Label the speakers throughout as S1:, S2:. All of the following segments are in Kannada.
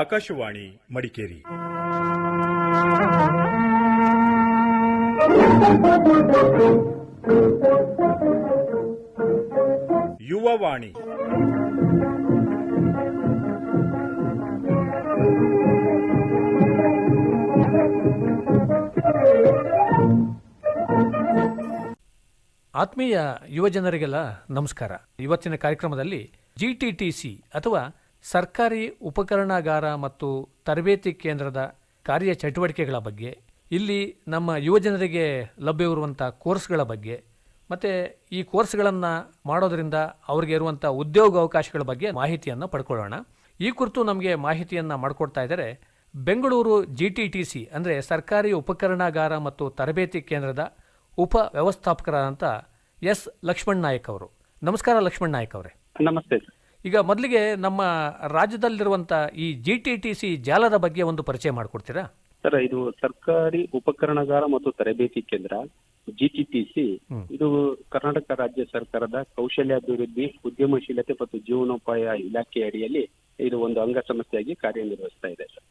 S1: ಆಕಾಶವಾಣಿ ಮಡಿಕೇರಿ. ಯುವವಾಣಿ.
S2: ಆತ್ಮೀಯ ಯುವಜನರಿಗೆಲ್ಲ ನಮಸ್ಕಾರ. ಇವತ್ತಿನ ಕಾರ್ಯಕ್ರಮದಲ್ಲಿ ಜಿ ಟಿ ಟಿ ಸಿ ಅಥವಾ ಸರ್ಕಾರಿ ಉಪಕರಣಾಗಾರ ಮತ್ತು ತರಬೇತಿ ಕೇಂದ್ರದ ಕಾರ್ಯ ಚಟುವಟಿಕೆಗಳ ಬಗ್ಗೆ, ಇಲ್ಲಿ ನಮ್ಮ ಯುವಜನರಿಗೆ ಲಭ್ಯವಿರುವಂಥ ಕೋರ್ಸ್ಗಳ ಬಗ್ಗೆ, ಮತ್ತು ಈ ಕೋರ್ಸ್ಗಳನ್ನು ಮಾಡೋದರಿಂದ ಅವರಿಗೆ ಇರುವಂಥ ಉದ್ಯೋಗ ಅವಕಾಶಗಳ ಬಗ್ಗೆ ಮಾಹಿತಿಯನ್ನು ಪಡ್ಕೊಳ್ಳೋಣ. ಈ ಕುರಿತು ನಮಗೆ ಮಾಹಿತಿಯನ್ನು ಮಾಡಿಕೊಡ್ತಾ ಇದ್ದಾರೆ Bengaluru G T T C ಅಂದರೆ ಸರ್ಕಾರಿ ಉಪಕರಣಾಗಾರ ಮತ್ತು ತರಬೇತಿ ಕೇಂದ್ರದ ಉಪ ವ್ಯವಸ್ಥಾಪಕರಾದಂಥ ಎಸ್ ಲಕ್ಷ್ಮಣ್ ನಾಯಕ್ ಅವರು. ನಮಸ್ಕಾರ ಲಕ್ಷ್ಮಣ್ ನಾಯಕ್ ಅವರೇ.
S3: ನಮಸ್ತೆ
S2: ಈಗ ಮೊದಲಿಗೆ ನಮ್ಮ ರಾಜ್ಯದಲ್ಲಿರುವಂಥ ಈ ಜಿ ಟಿ ಟಿ ಸಿ ಜಾಲದ ಬಗ್ಗೆ ಒಂದು ಪರಿಚಯ ಮಾಡಿಕೊಡ್ತೀರಾ?
S3: ಸರ್ ಇದು ಸರ್ಕಾರಿ ಉಪಕರಣಗಾರ ಮತ್ತು ತರಬೇತಿ ಕೇಂದ್ರ ಜಿಟಿಟಿಸಿ
S2: ಸಿ
S3: ಇದು ಕರ್ನಾಟಕ ರಾಜ್ಯ ಸರ್ಕಾರದ ಕೌಶಲ್ಯಾಭಿವೃದ್ಧಿ ಉದ್ಯಮಶೀಲತೆ ಮತ್ತು ಜೀವನೋಪಾಯ ಇಲಾಖೆ ಅಡಿಯಲ್ಲಿ ಇದು ಒಂದು ಅಂಗಸಂಸ್ಥೆಯಾಗಿ ಕಾರ್ಯನಿರ್ವಹಿಸ್ತಾ ಇದೆ ಸರ್.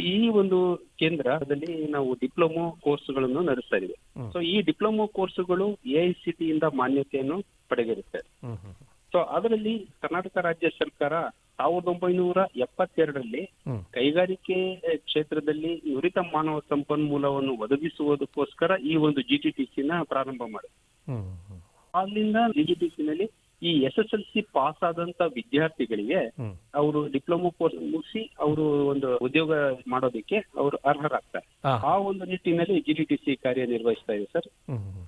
S3: ಈ ಒಂದು ಕೇಂದ್ರದಲ್ಲಿ ನಾವು ಡಿಪ್ಲೊಮೊ ಕೋರ್ಸ್ಗಳನ್ನು ನಡೆಸ್ತಾ ಇದ್ದೀವಿ. ಸೊ ಈ ಡಿಪ್ಲೊಮೊ ಕೋರ್ಸ್ಗಳು ಎಐಸಿಟಿ ಇಂದ ಮಾನ್ಯತೆಯನ್ನು ಪಡೆದಿರುತ್ತೆ. ಸೊ ಅದರಲ್ಲಿ ಕರ್ನಾಟಕ ರಾಜ್ಯ ಸರ್ಕಾರ ಸಾವಿರದ ಒಂಬೈನೂರ ಎಪ್ಪತ್ತೆರಡರಲ್ಲಿ
S2: ಕೈಗಾರಿಕೆ
S3: ಕ್ಷೇತ್ರದಲ್ಲಿ ನುರಿತ ಮಾನವ ಸಂಪನ್ಮೂಲವನ್ನು ಒದಗಿಸುವುದಕ್ಕೋಸ್ಕರ ಈ ಒಂದು ಜಿಟಿಟಿಸಿ ನ ಪ್ರಾರಂಭ ಮಾಡಿದೆ ಅಲ್ಲಿಂದ ಜಿಟಿಟಿಸಿ ನಲ್ಲಿ ಈ S S L C pass ಆದಂತ ವಿದ್ಯಾರ್ಥಿಗಳಿಗೆ ಅವರು ಡಿಪ್ಲೊಮಾ ಕೋರ್ಸ್ ಮುಗಿಸಿ ಅವರು ಒಂದು ಉದ್ಯೋಗ ಮಾಡೋದಕ್ಕೆ ಅವರು ಅರ್ಹರಾಗ್ತಾರೆ. ಆ ಒಂದು ನಿಟ್ಟಿನಲ್ಲಿ ಜಿಟಿಟಿಸಿ ಕಾರ್ಯನಿರ್ವಹಿಸ್ತಾ ಇದೆ ಸರ್.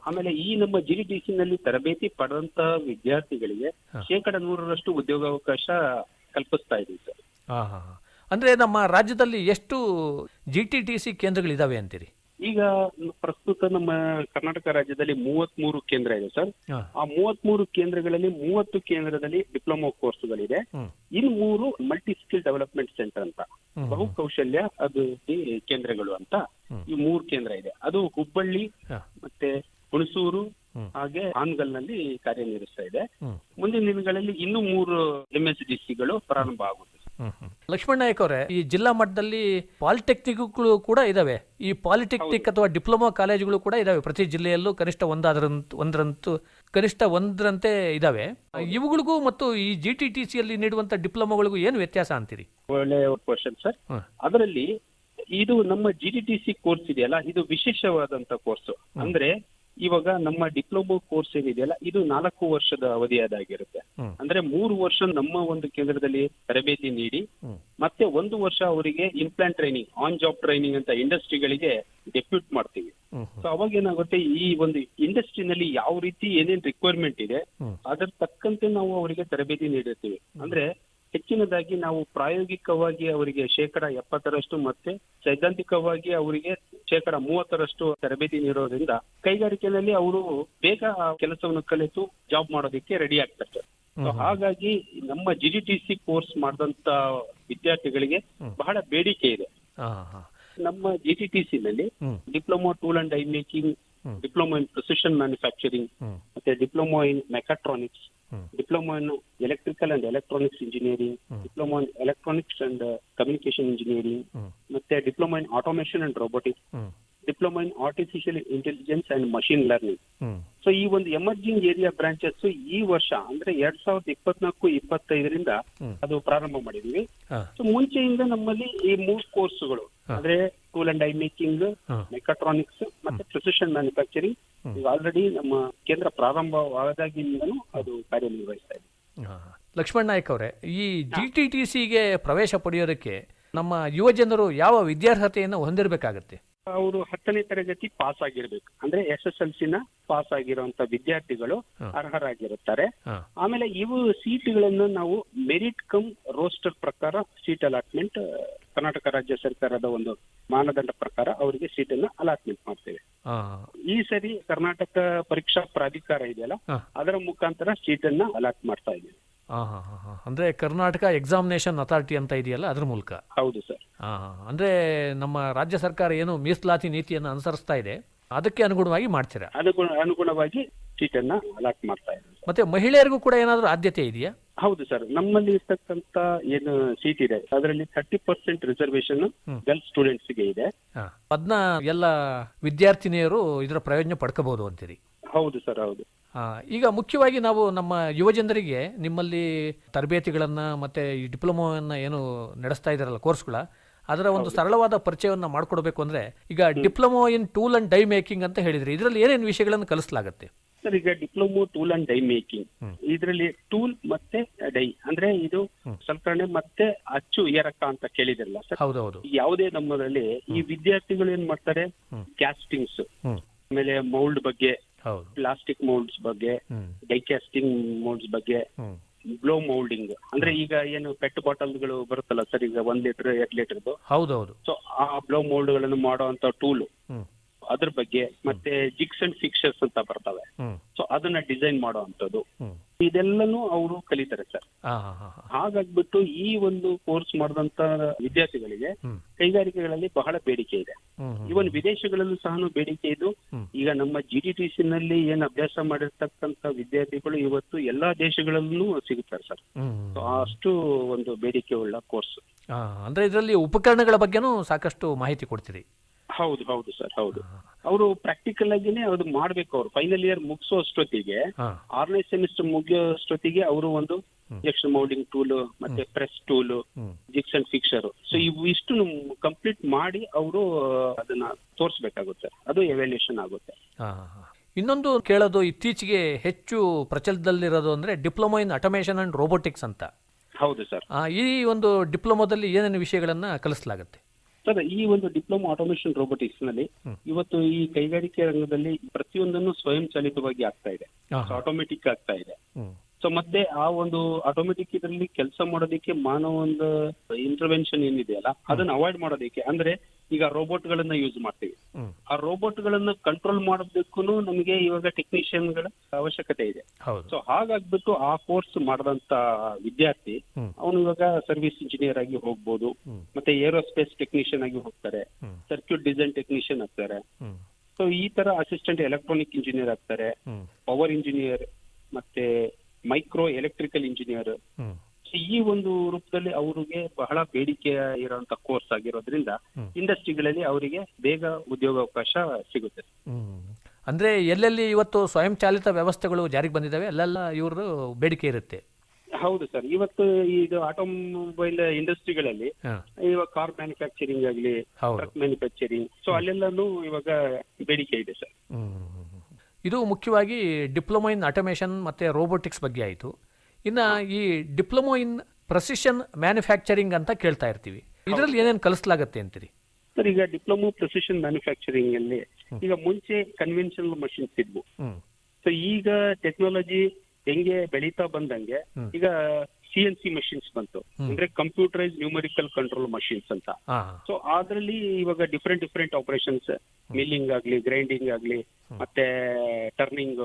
S3: ಆಮೇಲೆ ಈ ನಮ್ಮ ಜಿಟಿಟಿಸಿ ನಲ್ಲಿ ತರಬೇತಿ ಪಡೆದಂತ ವಿದ್ಯಾರ್ಥಿಗಳಿಗೆ. ಶೇಕಡ ನೂರರಷ್ಟು ಉದ್ಯೋಗಾವಕಾಶ ಕಲ್ಪಿಸ್ತಾ ಇದೀವಿ ಸರ್.
S2: ಅಂದ್ರೆ ನಮ್ಮ ರಾಜ್ಯದಲ್ಲಿ ಎಷ್ಟು ಜಿ ಟಿ ಟಿ ಸಿ ಕೇಂದ್ರಗಳಿದ್ದಾವೆ ಅಂತೀರಿ?
S3: ಈಗ ಪ್ರಸ್ತುತ ನಮ್ಮ ಕರ್ನಾಟಕ ರಾಜ್ಯದಲ್ಲಿ ಮೂವತ್ತ್ ಮೂರು ಕೇಂದ್ರ ಇದೆ ಸರ್. ಆ ಮೂವತ್ತ್ ಮೂರು ಕೇಂದ್ರಗಳಲ್ಲಿ ಮೂವತ್ತು ಕೇಂದ್ರದಲ್ಲಿ ಡಿಪ್ಲೊಮಾ ಕೋರ್ಸ್ಗಳಿದೆ.
S2: ಗಳಿದೆ
S3: ಇನ್ನು ಮೂರು ಮಲ್ಟಿ ಸ್ಕಿಲ್ ಡೆವಲಪ್ಮೆಂಟ್ ಸೆಂಟರ್ ಅಂತ. ಬಹು ಕೌಶಲ್ಯ ಅಭಿವೃದ್ಧಿ ಕೇಂದ್ರಗಳು ಅಂತ ಈ ಮೂರು ಕೇಂದ್ರ ಇದೆ. ಅದು ಹುಬ್ಬಳ್ಳಿ ಮತ್ತೆ ಹುಣಸೂರು
S2: ಹಾಗೆ
S3: ಹಾಗೆ ಹಾನಗಲ್ನಲ್ಲಿ ಕಾರ್ಯನಿರ್ವಹಿಸ್ತಾ ಇದೆ. ಮುಂದಿನ ದಿನಗಳಲ್ಲಿ ಇನ್ನೂ ಮೂರು ಎಂ ಎಸ್ ಡಿ ಸಿಗಳು ಪ್ರಾರಂಭ ಆಗುತ್ತೆ
S2: ಲಕ್ಷ್ಮಣ್ ನಾಯಕ್ ಅವರೇ ಈ ಜಿಲ್ಲಾ ಮಟ್ಟದಲ್ಲಿ ಪಾಲಿಟೆಕ್ನಿಕ್ಗಳು ಕೂಡ ಇದಾವೆ. ಈ ಪಾಲಿಟೆಕ್ನಿಕ್ ಅಥವಾ ಡಿಪ್ಲೊಮಾ ಕಾಲೇಜುಗಳು ಕೂಡ ಇದಾವೆ. ಪ್ರತಿ ಜಿಲ್ಲೆಯಲ್ಲೂ ಕನಿಷ್ಠ ಒಂದಾದ್ರಂತ ಒಂದರಂತೂ ಕನಿಷ್ಠ ಒಂದರಂತೆ ಇದಾವೆ. ಇವುಗಳಿಗೂ ಮತ್ತು ಈ ಜಿ ಟಿ ಟಿ ಸಿಯಲ್ಲಿ ನೀಡುವಂತ ಡಿಪ್ಲೊಮಾಗಳಿಗೂ ಏನು ವ್ಯತ್ಯಾಸ ಅಂತೀರಿ?
S3: ಒಳ್ಳೆ ಕ್ವಶನ್ ಸರ್. ಅದರಲ್ಲಿ ಇದು ನಮ್ಮ G T T C course ಇದೆಯಲ್ಲ ಇದು ವಿಶೇಷವಾದಂತ ಕೋರ್ಸ್ ಅಂದ್ರೆ ಇವಾಗ ನಮ್ಮ ಡಿಪ್ಲೊಮೊ ಕೋರ್ಸ್ ಏನಿದೆಯಲ್ಲ ಇದು ನಾಲ್ಕು ವರ್ಷದ ಅವಧಿಯದಾಗಿರುತ್ತೆ. ಅಂದ್ರೆ ಮೂರು ವರ್ಷ ನಮ್ಮ ಒಂದು ಕೇಂದ್ರದಲ್ಲಿ ತರಬೇತಿ ನೀಡಿ ಮತ್ತೆ ಒಂದು ವರ್ಷ ಅವರಿಗೆ inplant training on job training ಅಂತ ಇಂಡಸ್ಟ್ರಿಗಳಿಗೆ ಡೆಪ್ಯೂಟ್ ಮಾಡ್ತೀವಿ. ಸೊ ಅವಾಗ ಏನಾಗುತ್ತೆ ಈ ಒಂದು ಇಂಡಸ್ಟ್ರಿನಲ್ಲಿ ಯಾವ ರೀತಿ ಏನೇನ್ ರಿಕ್ವೈರ್ಮೆಂಟ್ ಇದೆ. ಅದರ ತಕ್ಕಂತೆ ನಾವು ಅವರಿಗೆ ತರಬೇತಿ ನೀಡಿರ್ತೀವಿ. ಅಂದ್ರೆ ಹೆಚ್ಚಿನದಾಗಿ ನಾವು ಪ್ರಾಯೋಗಿಕವಾಗಿ ಅವರಿಗೆ ಶೇಕಡ ಎಪ್ಪತ್ತರಷ್ಟು ಮತ್ತೆ ಸೈದ್ಧಾಂತಿಕವಾಗಿ ಅವರಿಗೆ ಶೇಕಡ ಮೂವತ್ತರಷ್ಟು ತರಬೇತಿ ನೀಡೋದ್ರಿಂದ ಕೈಗಾರಿಕೆಯಲ್ಲಿ ಅವರು ಬೇಗ ಕೆಲಸವನ್ನು ಕಲಿತು ಜಾಬ್ ಮಾಡೋದಕ್ಕೆ ರೆಡಿ ಆಗ್ತಾರೆ ಹಾಗಾಗಿ ನಮ್ಮ ಜಿಡಿಟಿಸಿ ಕೋರ್ಸ್ ಮಾಡಿದಂತ ವಿದ್ಯಾರ್ಥಿಗಳಿಗೆ ಬಹಳ ಬೇಡಿಕೆ ಇದೆ ನಮ್ಮ ಜಿ ಜಿಟಿಟಿಸಿ ನಲ್ಲಿ. Diploma tool and die making. Diploma in precision manufacturing ಮತ್ತೆ diploma in mechatronics diploma in electrical and electronics engineering diploma in electronics and communication engineering ಮತ್ತೆ diploma in automation and robotics. Diploma in artificial intelligence and machine learning. So ಈ ಒಂದು ಎಮರ್ಜಿಂಗ್ ಏರಿಯಾ ಬ್ರಾಂಚಸ್ ಈ ವರ್ಷ ಅಂದ್ರೆ ಎರಡ್ ಸಾವಿರದ ಇಪ್ಪತ್ನಾಲ್ಕು ಇಪ್ಪತ್ತೈದರಿಂದ ಅದು ಪ್ರಾರಂಭ ಮಾಡಿದೀವಿ. ಸೊ ಮುಂಚೆಯಿಂದ ನಮ್ಮಲ್ಲಿ ಈ ಮೂರ್ ಕೋರ್ಸ್ಗಳು ಅಂದ್ರೆ tool and die making. Mechatronics ಮತ್ತೆ ಪ್ರಿಸಿಷನ್ ಮ್ಯಾನುಫ್ಯಾಕ್ಚರಿಂಗ್. ಈಗ ಆಲ್ರೆಡಿ ನಮ್ಮ ಕೇಂದ್ರ ಪ್ರಾರಂಭವಾದಾಗಿಂದನೂ ಅದು ಕಾರ್ಯನಿರ್ವಹಿಸ್ತಾ ಇದೆ.
S2: ಲಕ್ಷ್ಮಣ್ ನಾಯಕ್ ಅವರೇ ಈ ಜಿ ಟಿ ಟಿ ಸಿಗೆ ಪ್ರವೇಶ ಪಡೆಯೋದಕ್ಕೆ ನಮ್ಮ ಯುವ ಜನರು ಯಾವ ವಿದ್ಯಾರ್ಹತೆಯನ್ನು ಹೊಂದಿರಬೇಕಾಗತ್ತೆ
S3: ಅವರು ಹತ್ತನೇ ತರಗತಿ ಪಾಸ್ ಆಗಿರ್ಬೇಕು. ಅಂದ್ರೆ ಎಸ್ ಎಸ್ ಎಲ್ನ ಪಾಸ್ ಆಗಿರುವಂತ ವಿದ್ಯಾರ್ಥಿಗಳು ಅರ್ಹರಾಗಿರುತ್ತಾರೆ. ಆಮೇಲೆ ಇವು ಸೀಟ್ಗಳನ್ನು ನಾವು ಮೆರಿಟ್ ಕಮ್ ರೋಸ್ಟರ್ ಪ್ರಕಾರ ಸೀಟ್ ಅಲಾಟ್ಮೆಂಟ್ ಕರ್ನಾಟಕ ರಾಜ್ಯ ಸರ್ಕಾರದ ಒಂದು ಮಾನದಂಡ ಪ್ರಕಾರ ಅವರಿಗೆ ಸೀಟನ್ನು ಅಲಾಟ್ಮೆಂಟ್ ಮಾಡ್ತೇವೆ. ಈ ಸರಿ ಕರ್ನಾಟಕ ಪರೀಕ್ಷಾ ಪ್ರಾಧಿಕಾರ ಇದೆಯಲ್ಲ ಅದರ ಮುಖಾಂತರ ಸೀಟನ್ನ ಅಲಾಟ್ ಮಾಡ್ತಾ ಇದ್ದೀವಿ.
S2: ಅಂದ್ರೆ ಕರ್ನಾಟಕ ಎಕ್ಸಾಮಿನೇಷನ್ ಅಥಾರಿಟಿ ಅಂತ ಇದೆಯಲ್ಲ ಅದ್ರ ಮೂಲಕ?
S3: ಹೌದು ಸರ್.
S2: ಹಾ, ಹಾ. ಅಂದ್ರೆ ನಮ್ಮ ರಾಜ್ಯ ಸರ್ಕಾರ ಏನು ಮೀಸಲಾತಿ ನೀತಿಯನ್ನು ಅನುಸರಿಸ್ತಾ ಇದೆ ಅದಕ್ಕೆ ಅನುಗುಣವಾಗಿ ಮಾಡ್ತೀರಾ?
S3: ಅನುಗುಣವಾಗಿ ಸೀಟನ್ನ ಅಲಾಟ್ ಮಾಡ್ತಾ
S2: ಮತ್ತೆ ಮಹಿಳೆಯರಿಗೂ ಕೂಡ ಏನಾದರೂ ಆದ್ಯತೆ ಇದೆಯಾ?
S3: ಹೌದು ಸರ್. ನಮ್ಮಲ್ಲಿ ಇರ್ತಕ್ಕಂತ ಏನು ಸೀಟ್ ಇದೆ ಅದರಲ್ಲಿ ಥರ್ಟಿ ಪರ್ಸೆಂಟ್ ರಿಸರ್ವೇಶನ್. ಗರ್ಲ್ಸ್ ಸ್ಟೂಡೆಂಟ್ಸ್ಗೆ ಇದೆ.
S2: ಅದನ್ನ ಎಲ್ಲ ವಿದ್ಯಾರ್ಥಿನಿಯರು ಇದರ ಪ್ರಯೋಜನ ಪಡ್ಕೋಬಹುದು ಅಂತೀರಿ?
S3: ಹೌದು ಸರ್ ಹೌದು.
S2: ಈಗ ಮುಖ್ಯವಾಗಿ ನಾವು ನಮ್ಮ ಯುವಜನರಿಗೆ ನಿಮ್ಮಲ್ಲಿ ತರಬೇತಿಗಳನ್ನು ಮತ್ತು ಈ ಡಿಪ್ಲೊಮೋವನ್ನು ಏನು ನಡೆಸ್ತಾ ಇದ್ದಾರಲ್ಲ ಕೋರ್ಸ್ಗಳ ಅದರ ಒಂದು ಸರಳವಾದ ಪರಿಚಯವನ್ನು ಮಾಡಿಕೊಡ್ಬೇಕು ಅಂದರೆ ಈಗ diploma in tool and die making ಅಂತ ಹೇಳಿದ್ರಿ ಇದರಲ್ಲಿ ಏನೇನು ವಿಷಯಗಳನ್ನು ಕಲಿಸಲಾಗುತ್ತೆ?
S3: ಸರ್ ಈಗ diploma tool and die making. ಇದರಲ್ಲಿ ಟೂಲ್ ಮತ್ತೆ ಡೈ ಅಂದ್ರೆ ಇದು. ಸಲಕರಣೆ ಮತ್ತೆ ಅಚ್ಚು ಏರಕ ಅಂತ ಕೇಳಿದಿರಲ್ಲ ಸರ್?
S2: ಹೌದೌದು.
S3: ಯಾವುದೇ ನಮ್ಮದ್ರಲ್ಲಿ ಈ ವಿದ್ಯಾರ್ಥಿಗಳು ಏನ್ ಮಾಡ್ತಾರೆ. ಕ್ಯಾಸ್ಟಿಂಗ್ಸ್ ಆಮೇಲೆ ಮೌಲ್ಡ್ ಬಗ್ಗೆ ಪ್ಲಾಸ್ಟಿಕ್ ಮೌಲ್ಡ್ಸ್ ಬಗ್ಗೆ
S2: die casting
S3: die casting moulds ಬಗ್ಗೆ ಬ್ಲೋ ಮೌಲ್ಡಿಂಗ್ ಅಂದ್ರೆ ಈಗ ಏನು ಪೆಟ್ ಬಾಟಲ್ಗಳು ಬರುತ್ತಲ್ಲ ಸರ್ ಈಗ ಒಂದ್ ಲೀಟರ್ ಎರಡ್ ಲೀಟರ್ದು
S2: ಹೌದೌದು.
S3: ಸೊ ಆ ಬ್ಲೋ ಮೋಲ್ಡ್ಗಳನ್ನು ಮಾಡುವಂತ ಟೂಲ್ ಅದ್ರ ಬಗ್ಗೆ ಮತ್ತೆ ಜಿಕ್ಸ್ ಅಂಡ್ ಫಿಕ್ಸರ್ಸ್ ಅಂತ ಬರ್ತವೆ. ಸೊ ಅದನ್ನ ಡಿಸೈನ್ ಮಾಡುವಂತದ್ದು ಇದೆಲ್ಲನು ಅವರು ಕಲಿತಾರೆ ಸರ್. ಹಾಗಾಗ್ಬಿಟ್ಟು ಈ ಒಂದು ಕೋರ್ಸ್ ಮಾಡಿದಂತ ವಿದ್ಯಾರ್ಥಿಗಳಿಗೆ ಕೈಗಾರಿಕೆಗಳಲ್ಲಿ ಬಹಳ ಬೇಡಿಕೆ ಇದೆ. ಇವನ್ ವಿದೇಶಗಳಲ್ಲೂ ಸಹ ಬೇಡಿಕೆ ಇದು. ಈಗ ನಮ್ಮ ಜಿ ಡಿ ಟಿ ಸಿ ನಲ್ಲಿ ಏನ್ ಅಭ್ಯಾಸ ಮಾಡಿರ್ತಕ್ಕಂತ ವಿದ್ಯಾರ್ಥಿಗಳು ಇವತ್ತು ಎಲ್ಲಾ ದೇಶಗಳಲ್ಲೂ ಸಿಗುತ್ತಾರೆ ಸರ್. ಅಷ್ಟು ಒಂದು ಬೇಡಿಕೆ ಉಳ್ಳ ಕೋರ್ಸ್
S2: ಅಂದ್ರೆ ಇದರಲ್ಲಿ ಉಪಕರಣಗಳ ಬಗ್ಗೆನೂ ಸಾಕಷ್ಟು ಮಾಹಿತಿ ಕೊಡ್ತೀರಿ?
S3: ಹೌದು ಹೌದು ಸರ್ ಹೌದು. ಅವರು ಪ್ರಾಕ್ಟಿಕಲ್ ಆಗಿನೇ ಅದು ಮಾಡ್ಬೇಕು ಅವ್ರು. ಫೈನಲ್ ಇಯರ್ ಮುಗಿಸೋ ಅಷ್ಟೊತ್ತಿಗೆ ಆರ್ನೇ ಸೆಮಿಸ್ಟರ್ ಮುಗಿಯೋ ಅಷ್ಟೊತ್ತಿಗೆ ಅವರು ಒಂದು. ಇಂಜೆಕ್ಷನ್ ಮೌಲ್ಡಿಂಗ್ ಟೂಲ್ ಮತ್ತೆ press tool
S2: jigs and
S3: jigs fixture so ಇವು ಇಷ್ಟು ಕಂಪ್ಲೀಟ್ ಮಾಡಿ ಅವರು ಅದನ್ನ ತೋರಿಸಬೇಕಾಗುತ್ತೆ. ಅದು ಎವ್ಯಾಲ್ಯೂಷನ್ ಆಗುತ್ತೆ.
S2: ಇನ್ನೊಂದು ಕೇಳೋದು ಇತ್ತೀಚೆಗೆ ಹೆಚ್ಚು ಪ್ರಚಲಿತದಲ್ಲಿರೋದು ಅಂದ್ರೆ diploma in automation and robotics ಅಂತ.
S3: ಹೌದು ಸರ್.
S2: ಈ ಒಂದು ಡಿಪ್ಲೊಮಾದಲ್ಲಿ ಏನೇನು ವಿಷಯಗಳನ್ನ ಕಲಿಸಲಾಗುತ್ತೆ?
S3: ಸರ್ ಈ ಒಂದು ಡಿಪ್ಲೊಮಾ ಆಟೋಮೇಷನ್
S2: ರೋಬೋಟಿಕ್ಸ್ನಲ್ಲಿ
S3: ಇವತ್ತು ಈ ಕೈಗಾರಿಕೆ ರಂಗದಲ್ಲಿ ಪ್ರತಿಯೊಂದನ್ನು ಸ್ವಯಂ ಚಾಲಿತವಾಗಿ ಆಗ್ತಾ ಇದೆ. ಆಟೋಮೆಟಿಕ್ ಆಗ್ತಾ ಇದೆ. ಸೊ ಮತ್ತೆ ಆ ಒಂದು ಆಟೋಮೆಟಿಕ್ ಇದರಲ್ಲಿ ಕೆಲಸ ಮಾಡೋದಕ್ಕೆ ಮಾನವ ಒಂದು ಇಂಟರ್ವೆನ್ಷನ್ ಏನಿದೆಯಲ್ಲ ಅದನ್ನ ಅವಾಯ್ಡ್ ಮಾಡೋದಕ್ಕೆ. ಅಂದ್ರೆ ಈಗ ರೋಬೋಟ್ ಗಳನ್ನ ಯೂಸ್ ಮಾಡ್ತೀವಿ ಆ ರೋಬೋಟ್ ಗಳನ್ನ ಕಂಟ್ರೋಲ್ ಮಾಡೋದಕ್ಕೂ ನಮಗೆ ಇವಾಗ ಟೆಕ್ನಿಷಿಯನ್ಗಳ ಅವಶ್ಯಕತೆ ಇದೆ. ಸೊ ಹಾಗಾಗ್ಬಿಟ್ಟು ಆ ಕೋರ್ಸ್ ಮಾಡದಂತ ವಿದ್ಯಾರ್ಥಿ ಅವನು ಇವಾಗ ಸರ್ವಿಸ್ ಇಂಜಿನಿಯರ್ ಆಗಿ ಹೋಗ್ಬೋದು ಮತ್ತೆ ಏರೋಸ್ಪೇಸ್ ಟೆಕ್ನಿಷಿಯನ್ ಆಗಿ ಹೋಗ್ತಾರೆ ಸರ್ಕ್ಯೂಟ್ ಡಿಸೈನ್ ಟೆಕ್ನಿಷಿಯನ್ ಆಗ್ತಾರೆ. ಸೊ ಈ ತರ ಅಸಿಸ್ಟೆಂಟ್ ಎಲೆಕ್ಟ್ರಾನಿಕ್ ಇಂಜಿನಿಯರ್ ಆಗ್ತಾರೆ ಪವರ್ ಇಂಜಿನಿಯರ್ ಮತ್ತೆ ಮೈಕ್ರೋ ಎಲೆಕ್ಟ್ರಿಕಲ್ ಇಂಜಿನಿಯರ್ ಈ ಒಂದು ರೂಪದಲ್ಲಿ ಅವರಿಗೆ ಬಹಳ ಬೇಡಿಕೆ ಇರುವಂತ ಕೋರ್ಸ್ ಆಗಿರೋದ್ರಿಂದ ಇಂಡಸ್ಟ್ರಿಗಳಲ್ಲಿ ಅವರಿಗೆ ಬೇಗ ಉದ್ಯೋಗಾವಕಾಶ ಸಿಗುತ್ತೆ.
S2: ಅಂದ್ರೆ ಎಲ್ಲೆಲ್ಲಿ ಇವತ್ತು ಸ್ವಯಂ ಚಾಲಿತ ವ್ಯವಸ್ಥೆಗಳು ಜಾರಿಗೆ ಬಂದಿದ್ದಾವೆ ಅಲ್ಲೆಲ್ಲ ಇವರು ಬೇಡಿಕೆ ಇರುತ್ತೆ.
S3: ಹೌದು ಸರ್. ಇವತ್ತು ಇದು ಆಟೋಮೊಬೈಲ್ ಇಂಡಸ್ಟ್ರಿಗಳಲ್ಲಿ ಇವಾಗ ಕಾರ್ ಮ್ಯಾನುಫ್ಯಾಕ್ಚರಿಂಗ್ ಆಗಲಿ ಟ್ರಕ್ ಮ್ಯಾನುಫ್ಯಾಕ್ಚರಿಂಗ್. ಸೊ ಅಲ್ಲೆಲ್ಲಾನು ಇವಾಗ ಬೇಡಿಕೆ ಇದೆ ಸರ್.
S2: ಇದು ಮುಖ್ಯವಾಗಿ ಡಿಪ್ಲೊಮೊ ಇನ್ ಆಟೋಮೇಷನ್ ಮತ್ತು ರೋಬೋಟಿಕ್ಸ್ ಬಗ್ಗೆ ಆಯಿತು. ಇನ್ನು ಈ ಡಿಪ್ಲೊಮೊ ಇನ್ ಪ್ರೊಸಿಷನ್ ಮ್ಯಾನುಫ್ಯಾಕ್ಚರಿಂಗ್ ಅಂತ ಕೇಳ್ತಾ ಇರ್ತೀವಿ. ಇದರಲ್ಲಿ ಏನೇನು ಕಲಿಸಲಾಗತ್ತೆ ಅಂತೀರಿ?
S3: ಸರ್ ಈಗ ಡಿಪ್ಲೊಮೊ ಪ್ರೊಸಿಷನ್ ಮ್ಯಾನುಫ್ಯಾಕ್ಚರಿಂಗ್ ಅಲ್ಲಿ ಈಗ ಮುಂಚೆ ಕನ್ವೆನ್ಷನಲ್ ಮಷಿನ್ಸ್ ಇದ್ವು. ಸೊ ಈಗ ಟೆಕ್ನಾಲಜಿ ಹೆಂಗೆ ಬೆಳೀತಾ ಬಂದಂಗೆ ಈಗ ಸಿ ಎನ್ ಸಿ ಮಷಿನ್ಸ್ ಬಂತು. ಅಂದ್ರೆ ಕಂಪ್ಯೂಟರೈಸ್ ನ್ಯೂಮರಿಕಲ್ ಕಂಟ್ರೋಲ್ ಮಷಿನ್ಸ್ ಅಂತ ಸೊ ಅದ್ರಲ್ಲಿ ಇವಾಗ ಡಿಫ್ರೆಂಟ್ ಡಿಫ್ರೆಂಟ್ ಆಪರೇಷನ್ಸ್ ಮಿಲ್ಲಿಂಗ್ ಆಗ್ಲಿ ಗ್ರೈಂಡಿಂಗ್ ಆಗ್ಲಿ ಮತ್ತೆ ಟರ್ನಿಂಗ್.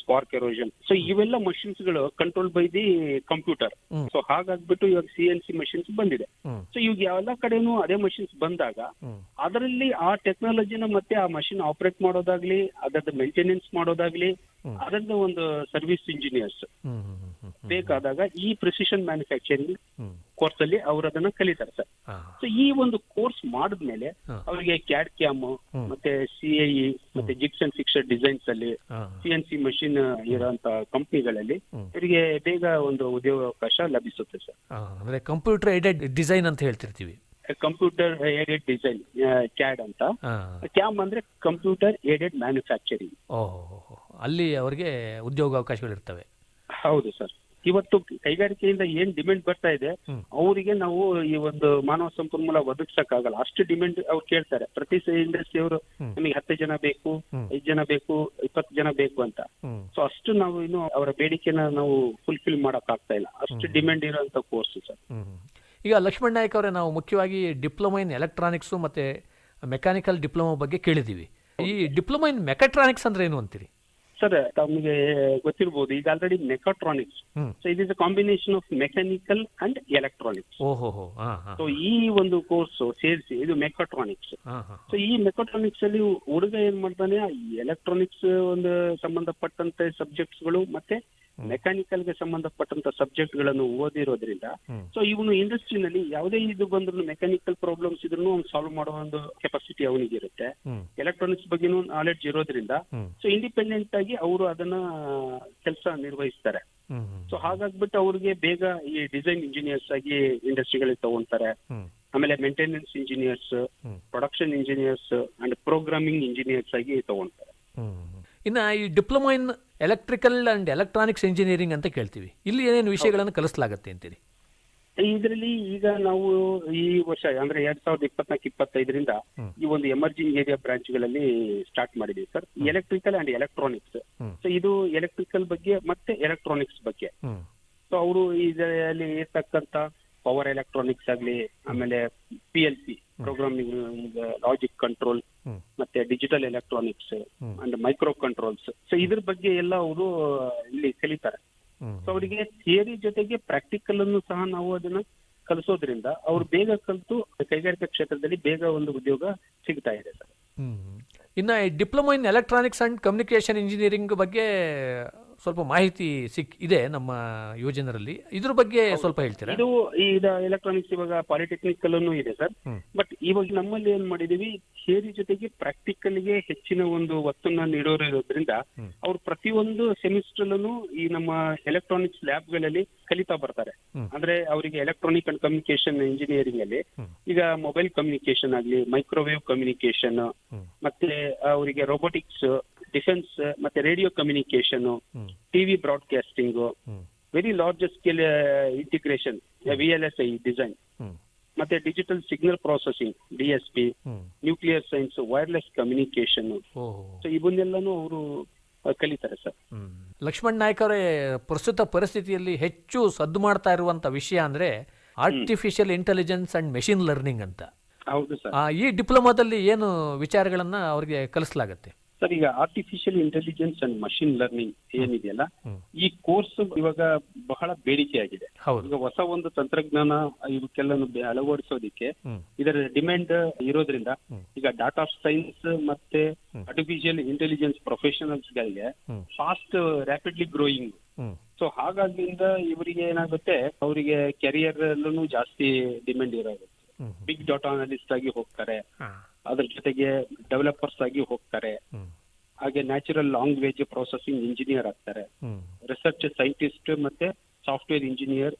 S3: ಸ್ಪಾರ್ಕ್ ಎರೋಷನ್ ಸೊ ಇವೆಲ್ಲ ಮಷಿನ್ಸ್ಗಳು control by the computer. So ಹಾಗಾಗ್ಬಿಟ್ಟು ಇವಾಗ ಸಿ ಎನ್ ಸಿ ಮಷಿನ್ಸ್ ಬಂದಿದೆ. ಸೊ ಇವಾಗ ಎಲ್ಲ ಕಡೆನೂ ಅದೇ ಮಷಿನ್ಸ್ ಬಂದಾಗ ಅದರಲ್ಲಿ ಆ ಟೆಕ್ನಾಲಜಿನ ಮತ್ತೆ ಆ ಮಷಿನ್ ಆಪರೇಟ್ ಮಾಡೋದಾಗ್ಲಿ ಅದರದ್ದು ಮೇಂಟೆನೆನ್ಸ್ ಮಾಡೋದಾಗ್ಲಿ ಅದರದ್ದು ಒಂದು ಸರ್ವಿಸ್ ಇಂಜಿನಿಯರ್ಸ್ ಬೇಕಾದಾಗ ಈ ಪ್ರಿಸಿಷನ್ ಮ್ಯಾನುಫ್ಯಾಕ್ಚರಿಂಗ್ ಕೋರ್ಸ್ ಅಲ್ಲಿ ಅವರು ಅದನ್ನ ಕಲಿತಾರೆ ಸರ್. ಸೊ ಈ ಒಂದು ಕೋರ್ಸ್ ಮಾಡಿದ್ಮೇಲೆ. ಅವರಿಗೆ ಕ್ಯಾಡ್ ಕ್ಯಾಮ್ ಮತ್ತೆ ಸಿ ಐ ಮತ್ತೆ ಜಿಕ್ಸ್ ಅಂಡ್ ಫಿಕ್ಸರ್ ಡಿಸೈನ್ಸ್ ಅಲ್ಲಿ ಸಿ ಎನ್ ಸಿ ಮಷಿನ್ ಇರೋಂತ ಕಂಪ್ನಿಗಳಲ್ಲಿ
S2: ಅವರಿಗೆ
S3: ಇವರಿಗೆ ಬೇಗ ಒಂದು ಉದ್ಯೋಗಾವಕಾಶ ಲಭಿಸುತ್ತೆ ಸರ್.
S2: ಅಂದ್ರೆ ಕಂಪ್ಯೂಟರ್ ಎಡೆಡ್ ಡಿಸೈನ್ ಅಂತ ಹೇಳ್ತಿರ್ತೀವಿ.
S3: ಕಂಪ್ಯೂಟರ್ ಏಡೆಡ್ ಡಿಸೈನ್ ಕ್ಯಾಡ್ ಅಂತ. ಕ್ಯಾಮ್ ಅಂದ್ರೆ ಕಂಪ್ಯೂಟರ್ ಏಡೆಡ್ ಮ್ಯಾನುಫ್ಯಾಕ್ಚರಿಂಗ್
S2: ಅಲ್ಲಿ ಅವರಿಗೆ ಉದ್ಯೋಗಾವಕಾಶಗಳಿರ್ತವೆ.
S3: ಹೌದು ಸರ್. ಇವತ್ತು ಕೈಗಾರಿಕೆಯಿಂದ ಏನ್ ಡಿಮ್ಯಾಂಡ್ ಬರ್ತಾ ಇದೆ. ಅವರಿಗೆ ನಾವು ಈ ಒಂದು ಮಾನವ ಸಂಪನ್ಮೂಲ ಒದಗಿಸಕ್ಕಾಗಲ್ಲ. ಅಷ್ಟು ಡಿಮ್ಯಾಂಡ್ ಅವ್ರು ಕೇಳ್ತಾರೆ. ಪ್ರತಿ ಇಂಡಸ್ಟ್ರಿ ಅವರು ನಿಮಗೆ ಹತ್ತು ಜನ ಬೇಕು. ಐದು ಜನ ಬೇಕು ಇಪ್ಪತ್ತು ಜನ ಬೇಕು ಅಂತ. ಸೊ ಅಷ್ಟು ನಾವು ಇನ್ನು ಅವರ ಬೇಡಿಕೆನ ನಾವು ಫುಲ್ಫಿಲ್ ಮಾಡಕ್ ಆಗ್ತಾ ಇಲ್ಲ. ಅಷ್ಟು ಡಿಮ್ಯಾಂಡ್ ಇರುವಂತ ಕೋರ್ಸ್ ಸರ್.
S2: ಈಗ ಲಕ್ಷ್ಮಣ್ ನಾಯ್ಕ ಅವರೇ ನಾವು ಮುಖ್ಯವಾಗಿ ಡಿಪ್ಲೊಮಾ ಇನ್ ಎಲೆಕ್ಟ್ರಾನಿಕ್ಸ್ ಮತ್ತೆ ಮೆಕ್ಯಾನಿಕಲ್ ಡಿಪ್ಲೊಮಾ ಬಗ್ಗೆ ಕೇಳಿದೀವಿ ಈ ಡಿಪ್ಲೊಮಾ ಇನ್ ಮೆಕಾಟ್ರಾನಿಕ್ಸ್ ಅಂದ್ರೆ ಏನು ಅಂತೀರಿ?
S3: ಸರ್ ತಮಗೆ ಗೊತ್ತಿರ್ಬೋದು ಈಗ already mechatronics so it is a combination of mechanical and electronics so ಈ ಒಂದು ಕೋರ್ಸ್ ಸೇರಿಸಿ ಇದು ಮೆಕಾಟ್ರಾನಿಕ್ಸ್ ಸೊ ಈ ಮೆಕಾಟ್ರಾನಿಕ್ಸ್ ಅಲ್ಲಿ ಹುಡುಗ ಏನ್ ಮಾಡ್ತಾನೆ ಎಲೆಕ್ಟ್ರಾನಿಕ್ಸ್ ಒಂದು ಸಂಬಂಧಪಟ್ಟಂತೆ ಸಬ್ಜೆಕ್ಟ್ಸ್ಗಳು ಮತ್ತೆ ಮೆಕ್ಯಾನಿಕಲ್ಗೆ ಸಂಬಂಧಪಟ್ಟಂತ ಸಬ್ಜೆಕ್ಟ್ಗಳನ್ನು ಓದಿರೋದ್ರಿಂದ. ಸೊ ಇವನು ಇಂಡಸ್ಟ್ರಿನಲ್ಲಿ ಯಾವುದೇ ಇದು ಬಂದ್ರು ಮೆಕ್ಯಾನಿಕಲ್ ಪ್ರಾಬ್ಲಮ್ಸ್ ಇದ್ರು ಅವ್ನು ಸಾಲ್ವ್ ಮಾಡೋ ಒಂದು ಕೆಪಾಸಿಟಿ ಅವನಿಗೆ ಇರುತ್ತೆ ಎಲೆಕ್ಟ್ರಾನಿಕ್ಸ್ ಬಗ್ಗೆನೂ ನಾಲೆಡ್ಜ್ ಇರೋದ್ರಿಂದ ಸೊ ಇಂಡಿಪೆಂಡೆಂಟ್ ಆಗಿ ಅವರು ಅದನ್ನ ಕೆಲಸ ನಿರ್ವಹಿಸ್ತಾರೆ. ಸೊ ಹಾಗಾಗ್ಬಿಟ್ಟು ಅವ್ರಿಗೆ ಬೇಗ ಈ ಡಿಸೈನ್ ಇಂಜಿನಿಯರ್ಸ್ ಆಗಿ ಇಂಡಸ್ಟ್ರಿಗಳಿಗೆ ತಗೊಂತಾರೆ ಆಮೇಲೆ maintenance engineers. Production engineers and programming engineers ಆಗಿ ತಗೊಂತಾರೆ.
S2: ಇನ್ನ ಈ diploma in electrical and electronics engineering ಅಂತ ಕೇಳ್ತೀವಿ. ಇಲ್ಲಿ ಏನೇನು ವಿಷಯಗಳನ್ನು ಕಲಿಸಲಾಗತ್ತೆ ಅಂತೀರಿ?
S3: ಇದರಲ್ಲಿ ಈಗ ನಾವು ಈ ವರ್ಷ ಅಂದ್ರೆ ಎರಡ್ ಸಾವಿರದ ಇಪ್ಪತ್ನಾಲ್ಕು ಇಪ್ಪತ್ತೈದರಿಂದ ಈ ಒಂದು ಎಮರ್ಜಿಂಗ್ ಏರಿಯಾ ಬ್ರಾಂಚ್ಗಳಲ್ಲಿ ಸ್ಟಾರ್ಟ್ ಮಾಡಿದೀವಿ sir. Electrical and electronics. So ಇದು ಎಲೆಕ್ಟ್ರಿಕಲ್ ಬಗ್ಗೆ ಮತ್ತೆ ಎಲೆಕ್ಟ್ರಾನಿಕ್ಸ್ ಬಗ್ಗೆ. ಸೊ ಅವರು ಇದರಲ್ಲಿ ಇರ್ತಕ್ಕಂತ ಪವರ್ ಎಲೆಕ್ಟ್ರಾನಿಕ್ಸ್ ಆಗ್ಲಿ ಆಮೇಲೆ P L P programming logic control ಮತ್ತೆ digital electronics and micro controls so ಇದ್ರ ಬಗ್ಗೆ ಎಲ್ಲ ಅವರು ಇಲ್ಲಿ ಕಲಿತಾರೆ. ಸೊ ಅವರಿಗೆ ಥಿಯರಿ ಜೊತೆಗೆ ಪ್ರಾಕ್ಟಿಕಲ್ ಅನ್ನು ಸಹ ನಾವು ಅದನ್ನ ಕಲಿಸೋದ್ರಿಂದ ಅವ್ರು ಬೇಗ ಕಲಿತು ಕೈಗಾರಿಕಾ ಕ್ಷೇತ್ರದಲ್ಲಿ ಬೇಗ ಒಂದು ಉದ್ಯೋಗ ಸಿಗ್ತಾ ಇದೆ ಸರ್.
S2: ಇನ್ನ diploma in electronics and communication engineering ಬಗ್ಗೆ ಸ್ವಲ್ಪ ಮಾಹಿತಿ ಸಿಕ್ ಇದೆ ನಮ್ಮ ಯುವಜನರಲ್ಲಿ ಇದ್ರ ಬಗ್ಗೆ ಸ್ವಲ್ಪ ಹೇಳ್ತೀರಾ?
S3: ಇದು ಈ ಎಲೆಕ್ಟ್ರಾನಿಕ್ಸ್ ಇವಾಗ ಪಾಲಿಟೆಕ್ನಿಕ್ ಅಲ್ಲೂ ಇದೆ ಸರ್. ಬಟ್ ಇವಾಗ ನಮ್ಮಲ್ಲಿ ಏನ್ ಮಾಡಿದೀವಿ ಥಿಯರಿ ಜೊತೆಗೆ ಪ್ರಾಕ್ಟಿಕಲ್ಗೆ ಹೆಚ್ಚಿನ ಒಂದು ಒತ್ತನ್ನ ನೀಡೋರು
S2: ಇರೋದ್ರಿಂದ
S3: ಅವ್ರು ಪ್ರತಿಯೊಂದು ಸೆಮಿಸ್ಟರ್ ಈ ನಮ್ಮ ಎಲೆಕ್ಟ್ರಾನಿಕ್ಸ್ ಲ್ಯಾಬ್ಗಳಲ್ಲಿ ಕಲಿತಾ ಬರ್ತಾರೆ. ಅಂದ್ರೆ ಅವರಿಗೆ ಎಲೆಕ್ಟ್ರಾನಿಕ್ ಅಂಡ್ ಕಮ್ಯುನಿಕೇಶನ್ ಇಂಜಿನಿಯರಿಂಗ್ ಅಲ್ಲಿ ಈಗ ಮೊಬೈಲ್ ಕಮ್ಯುನಿಕೇಶನ್ ಆಗ್ಲಿ ಮೈಕ್ರೋವೇವ್ ಕಮ್ಯುನಿಕೇಶನ್ ಮತ್ತೆ ಅವರಿಗೆ ರೋಬೋಟಿಕ್ಸ್ ಡಿಫೆನ್ಸ್ ಮತ್ತೆ radio communication. TV broadcasting very large scale integration V L S I design ಮತ್ತೆ digital signal processing
S2: DSP
S3: nuclear science wireless communication so ಇವನ್ನೆಲ್ಲಾನು ಅವರು ಕಲಿತಾರೆ ಸರ್.
S2: ಲಕ್ಷ್ಮಣ್ ನಾಯ್ಕ ಅವರೇ ಪ್ರಸ್ತುತ ಪರಿಸ್ಥಿತಿಯಲ್ಲಿ ಹೆಚ್ಚು ಸದ್ದು ಮಾಡ್ತಾ ಇರುವಂತ ವಿಷಯ ಅಂದ್ರೆ artificial intelligence and machine learning ಅಂತ.
S3: ಹೌದು ಸರ್.
S2: ಈ ಡಿಪ್ಲೊಮಾದಲ್ಲಿ ಏನು ವಿಚಾರಗಳನ್ನ ಅವರಿಗೆ ಕಲಿಸಲಾಗತ್ತೆ?
S3: ಸರ್ ಈಗ artificial intelligence and machine learning ಏನಿದೆಯಲ್ಲ ಈ ಕೋರ್ಸ್ ಇವಾಗ ಬಹಳ ಬೇಡಿಕೆ ಆಗಿದೆ. ಈಗ ಹೊಸ ಒಂದು ತಂತ್ರಜ್ಞಾನ ಇವಕ್ಕೆಲ್ಲ ಅಳವಡಿಸೋದಿಕ್ಕೆ ಇದರ ಡಿಮ್ಯಾಂಡ್ ಇರೋದ್ರಿಂದ ಈಗ ಡಾಟಾ ಸೈನ್ಸ್ ಮತ್ತೆ. ಆರ್ಟಿಫಿಷಿಯಲ್ ಇಂಟೆಲಿಜೆನ್ಸ್ ಪ್ರೊಫೆಷನಲ್ಸ್ ಗಳಿಗೆ ಫಾಸ್ಟ್ ರ್ಯಾಪಿಡ್ಲಿ ಗ್ರೋಯಿಂಗ್. ಸೊ ಹಾಗಾಗಿಂದ ಇವರಿಗೆ ಏನಾಗುತ್ತೆ? ಅವರಿಗೆ ಕೆರಿಯರ್ ಅಲ್ಲೂ ಜಾಸ್ತಿ ಡಿಮ್ಯಾಂಡ್ ಇರೋದು. ಬಿಗ್ ಡಾಟಾ ಅನಾಲಿಸ್ಟ್ ಆಗಿ ಹೋಗ್ತಾರೆ. ಅದ್ರ ಜೊತೆಗೆ ಡೆವಲಪರ್ಸ್ ಆಗಿ ಹೋಗ್ತಾರೆ. ಹಾಗೆ ನ್ಯಾಚುರಲ್ ಲ್ಯಾಂಗ್ವೇಜ್ ಪ್ರೊಸೆಸಿಂಗ್ ಇಂಜಿನಿಯರ್ ಆಗ್ತಾರೆ. ರಿಸರ್ಚ್ ಸೈಂಟಿಸ್ಟ್ ಮತ್ತೆ software engineer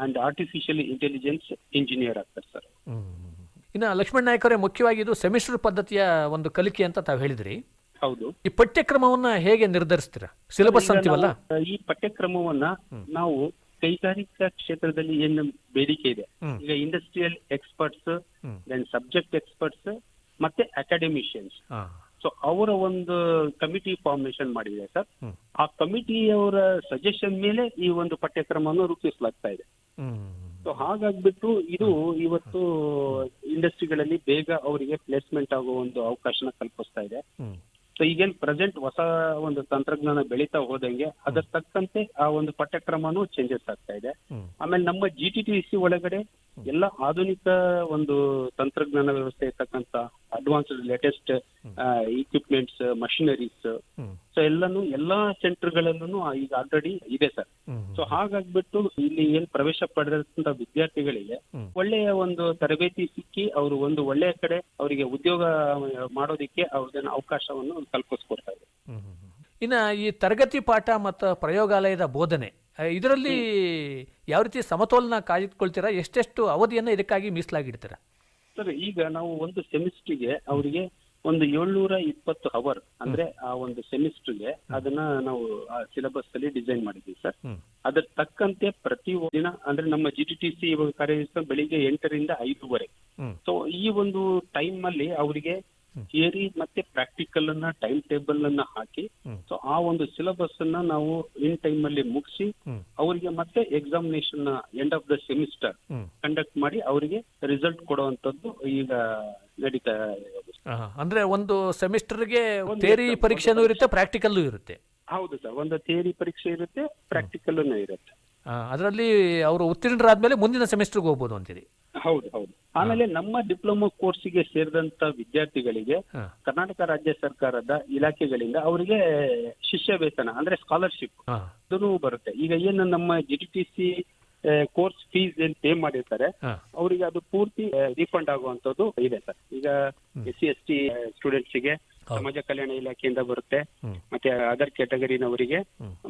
S3: and artificial intelligence engineer ಆಗ್ತಾರೆ ಸರ್.
S2: ಇನ್ನು ಲಕ್ಷ್ಮಣ್ ನಾಯ್ಕ ಅವರೇ ಮುಖ್ಯವಾಗಿ ಇದು ಸೆಮಿಸ್ಟರ್ ಪದ್ಧತಿಯ ಒಂದು ಕಲಿಕೆ ಅಂತ ತಾವು ಹೇಳಿದ್ರಿ.
S3: ಹೌದು.
S2: ಈ ಪಠ್ಯಕ್ರಮವನ್ನ ಹೇಗೆ ನಿರ್ಧರಿಸ್ತೀರಾ? ಸಿಲೆಬಸ್ ಅಂತೀವಲ್ಲ?
S3: ಈ ಪಠ್ಯಕ್ರಮವನ್ನ ನಾವು ಕೈಗಾರಿಕಾ ಕ್ಷೇತ್ರದಲ್ಲಿ ಏನು ಬೇಡಿಕೆ ಇದೆ? ಈಗ industrial experts. Then subject experts ಮತ್ತೆ ಅಕಾಡೆಮಿಷಿಯನ್ಸ್. ಸೊ ಅವರ ಒಂದು ಕಮಿಟಿ ಫಾರ್ಮೇಶನ್ ಮಾಡಿದೆ ಸರ್. ಆ ಕಮಿಟಿಯವರ ಸಜೆಷನ್ ಮೇಲೆ ಈ ಒಂದು ಪಠ್ಯಕ್ರಮವನ್ನು ರೂಪಿಸಲಾಗ್ತಾ ಇದೆ. ಸೊ ಹಾಗಾಗ್ಬಿಟ್ಟು ಇದು ಇವತ್ತು ಇಂಡಸ್ಟ್ರಿಗಳಲ್ಲಿ ಬೇಗ ಅವರಿಗೆ ಪ್ಲೇಸ್ಮೆಂಟ್ ಆಗೋ ಒಂದು ಅವಕಾಶನ ಕಲ್ಪಿಸ್ತಾ ಇದೆ. ಸೊ ಈಗೇನ್ ಪ್ರೆಸೆಂಟ್ ಹೊಸ ಒಂದು ತಂತ್ರಜ್ಞಾನ ಬೆಳೀತಾ ಹೋದಂಗೆ ಅದರ ತಕ್ಕಂತೆ ಆ ಒಂದು ಪಠ್ಯಕ್ರಮನೂ ಚೇಂಜಸ್ ಆಗ್ತಾ ಇದೆ. ಆಮೇಲೆ ನಮ್ಮ ಜಿ ಟಿ ಟಿ ಸಿ ಒಳಗಡೆ ಎಲ್ಲ ಆಧುನಿಕ ಒಂದು ತಂತ್ರಜ್ಞಾನ ವ್ಯವಸ್ಥೆ ಇರ್ತಕ್ಕಂತ advanced latest equipments machineries. So ಎಲ್ಲಾನು ಎಲ್ಲಾ ಸೆಂಟರ್ ಸೆಂಟರ್ಗಳಲ್ಲೂ ಈಗ ಆಲ್ರೆಡಿ ಇದೆ ಸರ್. ಸೊ ಹಾಗಾಗ್ಬಿಟ್ಟು ಇಲ್ಲಿ ಏನ್ ಪ್ರವೇಶ ಪಡೆದಂತ ವಿದ್ಯಾರ್ಥಿಗಳಿಗೆ ಒಳ್ಳೆಯ ಒಂದು ತರಬೇತಿ ಸಿಕ್ಕಿ ಅವರು ಒಂದು ಒಳ್ಳೆಯ ಕಡೆ ಅವರಿಗೆ ಉದ್ಯೋಗ ಮಾಡೋದಿಕ್ಕೆ ಅವ್ರಿಗೆ ಅವಕಾಶವನ್ನು ಕಲ್ಪಿಸ್ಕೊಡ್ತಾ ಇದೆ
S2: ಇನ್ನ ಈ ತರಗತಿ ಪಾಠ ಮತ್ತು ಪ್ರಯೋಗಾಲಯದ ಬೋಧನೆ ಇದರಲ್ಲಿ ಯಾವ ರೀತಿ ಸಮತೋಲನ ಕಾಯ್ದುಕೊಳ್ತೀರಾ? ಎಷ್ಟೆಷ್ಟು ಅವಧಿಯನ್ನ ಇದಕ್ಕಾಗಿ ಮೀಸಲಾಗಿಡ್ತೀರಾ?
S3: ಸರ್ ಈಗ ನಾವು ಒಂದು ಸೆಮಿಸ್ಟ್ರಿಗೆ ಅವರಿಗೆ ಒಂದು ಏಳ್ನೂರ ಇಪ್ಪತ್ತು ಅವರ್ ಅಂದ್ರೆ ಆ ಒಂದು ಸೆಮಿಸ್ಟರ್ಗೆ ಅದನ್ನ ನಾವು ಆ ಸಿಲೆಬಸ್ ಅಲ್ಲಿ ಡಿಸೈನ್ ಮಾಡಿದ್ವಿ ಸರ್. ಅದ್ರ ತಕ್ಕಂತೆ ಪ್ರತಿ ದಿನ ಅಂದ್ರೆ ನಮ್ಮ ಜಿ ಟಿ ಟಿ ಸಿ ಇವಾಗ ಕಾರ್ಯನಿರ್ವಹಿಸ್ತಾ ಬೆಳಿಗ್ಗೆ ಎಂಟರಿಂದ ಐದೂವರೆ. ಸೊ ಈ ಒಂದು ಟೈಮ್ ಅಲ್ಲಿ ಅವರಿಗೆ ಥಿಯರಿ ಮತ್ತೆ ಪ್ರಾಕ್ಟಿಕಲ್ ಅನ್ನ ಟೈಮ್ ಟೇಬಲ್ ಅನ್ನ ಹಾಕಿ. ಸೊ ಆ ಒಂದು ಸಿಲೆಬಸ್ ಅನ್ನ ನಾವು ಇನ್ ಟೈಮ್ ಅಲ್ಲಿ ಮುಗಿಸಿ ಅವರಿಗೆ ಮತ್ತೆ examination end of the semester conduct ಮಾಡಿ ಅವರಿಗೆ ರಿಸಲ್ಟ್ ಕೊಡುವಂತದ್ದು ಈಗ ನಡೀತಾ ಇದೆ
S2: ಅಂದ್ರೆ ಒಂದು ಸೆಮಿಸ್ಟರ್ಗೆ
S3: ಒಂದು
S2: ಥೇರಿ
S3: exam,
S2: ಪರೀಕ್ಷೆನೂ ಇರುತ್ತೆ ಪ್ರಾಕ್ಟಿಕಲ್ಲೂ ಇರುತ್ತೆ?
S3: ಹೌದು ಸರ್ ಒಂದು ಥಿಯರಿ ಪರೀಕ್ಷೆ ಇರುತ್ತೆ ಪ್ರಾಕ್ಟಿಕಲ್ ಇರುತ್ತೆ.
S2: ಅದರಲ್ಲಿ ಅವರು ಉತ್ತೀರ್ಣರಾದ್ಮೇಲೆ ಮುಂದಿನ ಸೆಮಿಸ್ಟರ್ಗೆ ಹೋಗ್ಬೋದು ಅಂತೀರಿ?
S3: ಹೌದು ಹೌದು. ಆಮೇಲೆ ನಮ್ಮ ಡಿಪ್ಲೊಮಾ ಕೋರ್ಸಿಗೆ ಸೇರಿದಂತ ವಿದ್ಯಾರ್ಥಿಗಳಿಗೆ
S2: ಹಾ.
S3: ಕರ್ನಾಟಕ ರಾಜ್ಯ ಸರ್ಕಾರದ ಇಲಾಖೆಗಳಿಂದ ಅವರಿಗೆ ಶಿಷ್ಯ ವೇತನ ಅಂದ್ರೆ ಸ್ಕಾಲರ್ಶಿಪ್
S2: ಅದುನು
S3: ಅದನ್ನು ಬರುತ್ತೆ. ಈಗ ಏನು ನಮ್ಮ G T C course fees ಏನ್ ಪೇ ಮಾಡಿರ್ತಾರೆ ಅವರಿಗೆ ಅದು ಪೂರ್ತಿ ರೀಫಂಡ್ ಆಗುವಂತದ್ದು ಇದೆ ಸರ್. ಈಗ ಎಸ್ ಸಿ ಎಸ್ ಟಿ ಸ್ಟೂಡೆಂಟ್ಸ್ಗೆ ಸಮಾಜ ಕಲ್ಯಾಣ ಇಲಾಖೆಯಿಂದ ಬರುತ್ತೆ ಮತ್ತೆ ಅದರ್ ಕ್ಯಾಟಗರಿನವರಿಗೆ.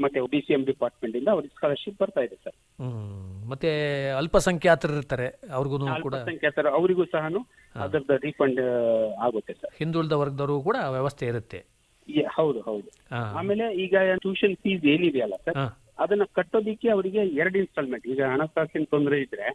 S3: ಮತ್ತೆ ಬಿ ಸಿ ಎಂ ಡಿಪಾರ್ಟ್ಮೆಂಟ್ ಇಂದ ಅವ್ರಿಗೆ ಸ್ಕಾಲರ್ಶಿಪ್ ಬರ್ತಾ ಇದೆ ಸರ್.
S2: ಮತ್ತೆ ಅಲ್ಪಸಂಖ್ಯಾತರು ಇರ್ತಾರೆ ಅವ್ರಿಗೂ ಕೂಡ.
S3: ಅಲ್ಪಸಂಖ್ಯಾತರ ಅವರಿಗೂ ಸಹ ಅದರದ ರೀಫಂಡ್ ಆಗುತ್ತೆ ಸರ್.
S2: ಹಿಂದುಳಿದ ವರ್ಗದವರು ಕೂಡ ವ್ಯವಸ್ಥೆ ಇರುತ್ತೆ.
S3: ಹೌದು ಹೌದು. ಆಮೇಲೆ ಈಗ ಟ್ಯೂಷನ್ ಫೀಸ್ ಏನಿದೆಯಲ್ಲ ಸರ್ ಅದನ್ನ ಕಟ್ಟೋದಿಕ್ಕೆ ಅವರಿಗೆ ಎರಡು ಇನ್ಸ್ಟಾಲ್ಮೆಂಟ್ ಈಗ ಹಣಕಾಸಿನ ತೊಂದರೆ ಇದ್ರೆ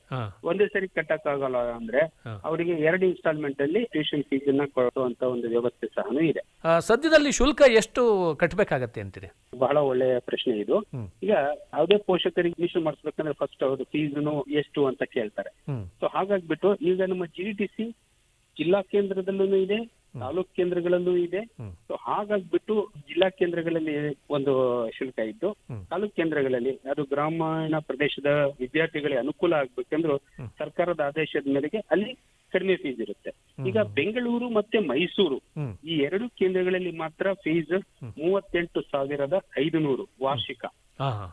S3: ಒಂದೇ ಸರಿ ಕಟ್ಟಕ್ಕಾಗಲ್ಲ ಅಂದ್ರೆ. ಅವರಿಗೆ ಎರಡು ಇನ್ಸ್ಟಾಲ್ಮೆಂಟ್ ಅಲ್ಲಿ ಟ್ಯೂಷನ್ ಫೀಸ್ ಅನ್ನ ಕೊಡುವಂತ ಒಂದು ವ್ಯವಸ್ಥೆ ಸಹ ಇದೆ.
S2: ಸದ್ಯದಲ್ಲಿ ಶುಲ್ಕ ಎಷ್ಟು ಕಟ್ಟಬೇಕಾಗತ್ತೆ ಅಂತೀರಿ?
S3: ಬಹಳ ಒಳ್ಳೆಯ ಪ್ರಶ್ನೆ ಇದು. ಈಗ ಯಾವುದೇ ಪೋಷಕರಿಗೆ ಮಿಷನ್ ಮಾಡಿಸ್ಬೇಕಂದ್ರೆ ಫಸ್ಟ್ ಅವರು ಫೀಸ್ ಎಷ್ಟು ಅಂತ ಕೇಳ್ತಾರೆ. ಸೊ ಹಾಗಾಗ್ಬಿಟ್ಟು ಈಗ ನಮ್ಮ ಜಿ ಟಿ ಸಿ ಜಿಲ್ಲಾ ಕೇಂದ್ರದಲ್ಲೂ ಇದೆ ತಾಲೂಕ್ ಕೇಂದ್ರಗಳಲ್ಲೂ ಇದೆ. ಸೊ ಹಾಗಾಗ್ಬಿಟ್ಟು ಜಿಲ್ಲಾ ಕೇಂದ್ರಗಳಲ್ಲಿ ಒಂದು ಶುಲ್ಕ ಇದ್ದು. ತಾಲೂಕ್ ಕೇಂದ್ರಗಳಲ್ಲಿ ಅದು ಗ್ರಾಮೀಣ ಪ್ರದೇಶದ ವಿದ್ಯಾರ್ಥಿಗಳಿಗೆ ಅನುಕೂಲ ಆಗ್ಬೇಕಂದ್ರು. ಸರ್ಕಾರದ ಆದೇಶದ ಮೇರೆಗೆ ಅಲ್ಲಿ ಕಡಿಮೆ ಫೀಸ್ ಇರುತ್ತೆ. ಈಗ ಬೆಂಗಳೂರು ಮತ್ತೆ ಮೈಸೂರು ಈ ಎರಡು ಕೇಂದ್ರಗಳಲ್ಲಿ ಮಾತ್ರ ಫೀಸ್ ಮೂವತ್ತೆಂಟು ಸಾವಿರದ ಐದುನೂರು ವಾರ್ಷಿಕ.
S2: ಹಾಂ ಹಾಂ.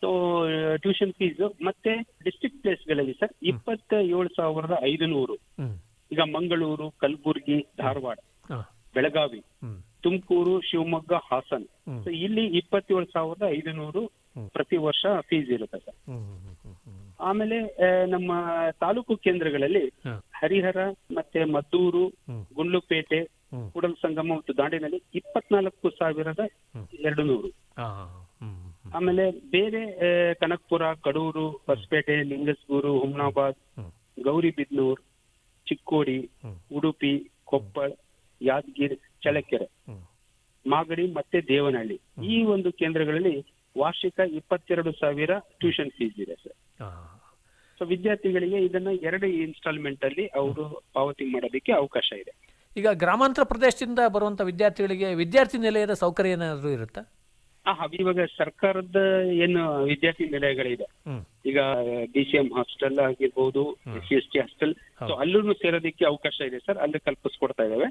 S3: ಸೊ ಟ್ಯೂಷನ್ ಫೀಸ್ ಮತ್ತೆ ಡಿಸ್ಟ್ರಿಕ್ಟ್ ಪ್ಲೇಸ್ಗಳಲ್ಲಿ ಸರ್ ಇಪ್ಪತ್ತ ಏಳು ಸಾವಿರದ ಐದುನೂರು.
S2: ಹ್ಮ್.
S3: ಈಗ ಮಂಗಳೂರು ಕಲಬುರಗಿ ಧಾರವಾಡ ಬೆಳಗಾವಿ ತುಮಕೂರು ಶಿವಮೊಗ್ಗ ಹಾಸನ್. ಇಲ್ಲಿ ಇಪ್ಪತ್ತೇಳು ಸಾವಿರದ ಐದುನೂರು. ಪ್ರತಿ ವರ್ಷ ಫೀಸ್ ಇರುತ್ತೆ ಸರ್ ಆಮೇಲೆ ನಮ್ಮ ತಾಲೂಕು ಕೇಂದ್ರಗಳಲ್ಲಿ ಹರಿಹರ ಮತ್ತೆ ಮದ್ದೂರು ಗುಂಡ್ಲುಪೇಟೆ. ಕೂಡಲ ಸಂಗಮ ಮತ್ತು ದಾಂಡೇನಲ್ಲಿ ಇಪ್ಪತ್ನಾಲ್ಕು ಸಾವಿರದ. ಎರಡು ನೂರು ಆಮೇಲೆ ಬೇರೆ ಕನಕ್ಪುರ ಕಡೂರು ಹೊಸಪೇಟೆ ಲಿಂಗಸ್ಗೂರು ಹುಮ್ನಾಬಾದ್
S2: ಹ್ಮ್.
S3: ಗೌರಿಬಿದ್ನೂರ್ ಚಿಕ್ಕೋಡಿ ಉಡುಪಿ ಕೊಪ್ಪಳ ಯಾದಗಿರಿ ಚಳ್ಳಕೆರೆ. ಮಾಗಡಿ ಮತ್ತೆ ದೇವನಹಳ್ಳಿ. ಈ ಒಂದು ಕೇಂದ್ರಗಳಲ್ಲಿ ವಾರ್ಷಿಕ ಇಪ್ಪತ್ತೆರಡು ಸಾವಿರ ಟ್ಯೂಷನ್ ಫೀಸ್ ಇದೆ ಸರ್ ಸೊ ವಿದ್ಯಾರ್ಥಿಗಳಿಗೆ ಇದನ್ನ ಎರಡು ಇನ್ಸ್ಟಾಲ್ಮೆಂಟ್ ಅಲ್ಲಿ ಅವರು ಪಾವತಿ ಮಾಡೋದಕ್ಕೆ ಅವಕಾಶ ಇದೆ.
S2: ಈಗ ಗ್ರಾಮಾಂತರ ಪ್ರದೇಶದಿಂದ ಬರುವಂತ ವಿದ್ಯಾರ್ಥಿಗಳಿಗೆ ವಿದ್ಯಾರ್ಥಿ ನಿಲಯದ ಸೌಕರ್ಯ ಏನಾದರೂ ಇರುತ್ತಾ?
S3: ಇವಾಗ ಸರ್ಕಾರದ ಏನು ವಿದ್ಯಾರ್ಥಿ ನಿಲಯಗಳಿದೆ. ಈಗ ಡಿ ಸಿ ಎಂ ಹಾಸ್ಟೆಲ್ ಆಗಿರ್ಬೋದು S C S T hostel so ಅಲ್ಲೂ ಸೇರೋದಕ್ಕೆ ಅವಕಾಶ ಇದೆ ಸರ್ ಅಲ್ಲಿ ಕಲ್ಪಿಸ್ಕೊಡ್ತಾ ಇದಾವೆ.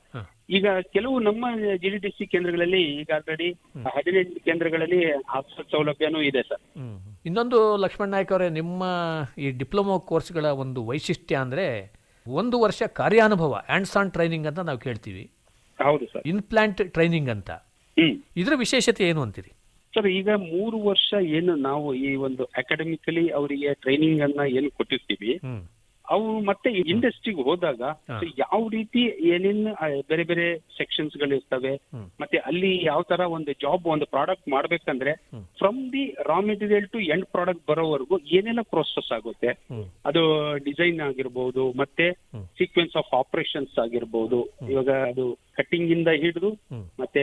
S3: ಈಗ ಕೆಲವು ನಮ್ಮ ಜಿ ಡಿ ಸಿ ಕೇಂದ್ರಗಳಲ್ಲಿ ಈಗ ಆಲ್ರೆಡಿ ಹದಿನೆಂಟು ಕೇಂದ್ರಗಳಲ್ಲಿ ಹಾಸ್ಟೆಲ್ ಸೌಲಭ್ಯನೂ ಇದೆ ಸರ್.
S2: ಇನ್ನೊಂದು ಲಕ್ಷ್ಮಣ್ ನಾಯ್ಕ ಅವರೇ ನಿಮ್ಮ ಈ ಡಿಪ್ಲೊಮಾ ಕೋರ್ಸ್ಗಳ ಒಂದು ವೈಶಿಷ್ಟ್ಯ ಅಂದ್ರೆ ಒಂದು ವರ್ಷ ಕಾರ್ಯಾನುಭವ ಹ್ಯಾಂಡ್ಸ್ ಆನ್ ಟ್ರೈನಿಂಗ್ ಅಂತ ನಾವು ಕೇಳ್ತೀವಿ.
S3: ಹೌದು ಸರ್.
S2: ಇನ್ಪ್ಲಾಂಟ್ ಟ್ರೈನಿಂಗ್ ಅಂತ. ಇದರ ವಿಶೇಷತೆ ಏನು ಅಂತೀರಿ?
S3: ಸರ್ ಈಗ ಮೂರು ವರ್ಷ ಏನು ನಾವು ಈ ಒಂದು ಅಕಾಡೆಮಿಕಲಿ ಅವರಿಗೆ ಟ್ರೈನಿಂಗ್ ಅನ್ನ ಏನು ಕೊಟ್ಟಿರ್ತೀವಿ
S2: ಅವರು
S3: ಅವು ಮತ್ತೆ ಇಂಡಸ್ಟ್ರಿಗೆ ಹೋದಾಗ ಯಾವ ರೀತಿ ಏನೇನು ಬೇರೆ ಬೇರೆ ಸೆಕ್ಷನ್ಸ್ಗಳು ಇರ್ತವೆ ಮತ್ತೆ ಅಲ್ಲಿ ಯಾವ ತರ ಒಂದು ಜಾಬ್ ಒಂದು ಪ್ರಾಡಕ್ಟ್ ಮಾಡ್ಬೇಕಂದ್ರೆ. From the raw material to end product ಬರೋವರೆಗೂ ಏನೆಲ್ಲ ಪ್ರೋಸೆಸ್ ಆಗುತ್ತೆ. ಅದು ಡಿಸೈನ್ ಆಗಿರ್ಬೋದು ಮತ್ತೆ. ಸೀಕ್ವೆನ್ಸ್ ಆಫ್ ಆಪರೇಷನ್ಸ್ ಆಗಿರ್ಬೋದು ಇವಾಗ ಅದು ಕಟ್ಟಿಂಗ್ ಇಂದ ಹಿಡಿದು ಮತ್ತೆ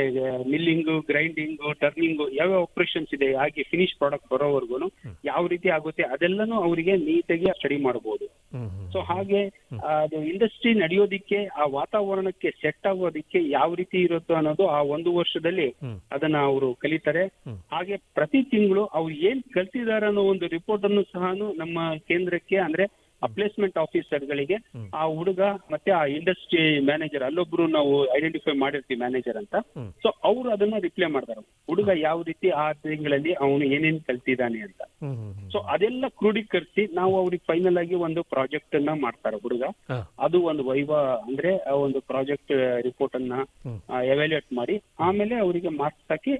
S3: ಮಿಲ್ಲಿಂಗ್ ಗ್ರೈಂಡಿಂಗ್ ಟರ್ನಿಂಗ್ ಯಾವ ಆಪರೇಷನ್ಸ್ ಇದೆ ಹಾಗೆ ಫಿನಿಶ್ ಪ್ರಾಡಕ್ಟ್ ಬರೋವರೆಗೂ ಯಾವ ರೀತಿ ಆಗುತ್ತೆ ಅದೆಲ್ಲನೂ ಅವರಿಗೆ ನೀಟಾಗಿ ಸ್ಟಡಿ ಮಾಡಬಹುದು ಸೊ ಹಾಗೆ ಅದು ಇಂಡಸ್ಟ್ರಿ ನಡೆಯೋದಿಕ್ಕೆ ಆ ವಾತಾವರಣಕ್ಕೆ ಸೆಟ್ ಆಗೋದಿಕ್ಕೆ ಯಾವ ರೀತಿ ಇರುತ್ತೋ ಅನ್ನೋದು ಆ ಒಂದು ವರ್ಷದಲ್ಲಿ ಅದನ್ನ ಅವರು ಕಲಿತಾರೆ. ಹಾಗೆ ಪ್ರತಿ ತಿಂಗಳು ಅವ್ರು ಏನ್ ಕಲ್ತಿದ್ದಾರೆ ಅನ್ನೋ ಒಂದು ರಿಪೋರ್ಟ್ ಅನ್ನು ಸಹ ನಮ್ಮ ಕೇಂದ್ರಕ್ಕೆ ಅಂದ್ರೆ ಪ್ಲೇಸ್ಮೆಂಟ್ ಆಫೀಸರ್
S2: ಗಳಿಗೆ
S3: ಆ ಹುಡುಗ ಮತ್ತೆ ಆ ಇಂಡಸ್ಟ್ರಿ ಮ್ಯಾನೇಜರ್ ಅಲ್ಲೊಬ್ರು ನಾವು ಐಡೆಂಟಿಫೈ ಮಾಡಿರ್ತೀವಿ ಮ್ಯಾನೇಜರ್ ಅಂತ. ಸೊ ಅವ್ರು ಅದನ್ನ ರಿಪ್ಲೈ ಮಾಡ್ತಾರೆ. ಹುಡುಗ ಯಾವ ರೀತಿ ಆ ತಿಂಗಳಲ್ಲಿ ಅವನು ಏನೇನ್ ಕಲ್ತಿದ್ದಾನೆ ಅಂತ. ಸೊ ಅದೆಲ್ಲ ಕ್ರೋಢೀಕರಿಸಿ ನಾವು ಅವ್ರಿಗೆ ಫೈನಲ್ ಆಗಿ ಒಂದು ಪ್ರಾಜೆಕ್ಟ್ ಅನ್ನ ಮಾಡ್ತಾರೆ ಹುಡುಗ. ಅದು ಒಂದು ವೈವಾ ಅಂದ್ರೆ ಆ ಒಂದು ಪ್ರಾಜೆಕ್ಟ್ ರಿಪೋರ್ಟ್ ಅನ್ನ. ಎವ್ಯಾಲ್ಯೂಯೇಟ್ ಮಾಡಿ ಆಮೇಲೆ ಅವರಿಗೆ ಮಾರ್ಕ್ಸ್ ಹಾಕಿ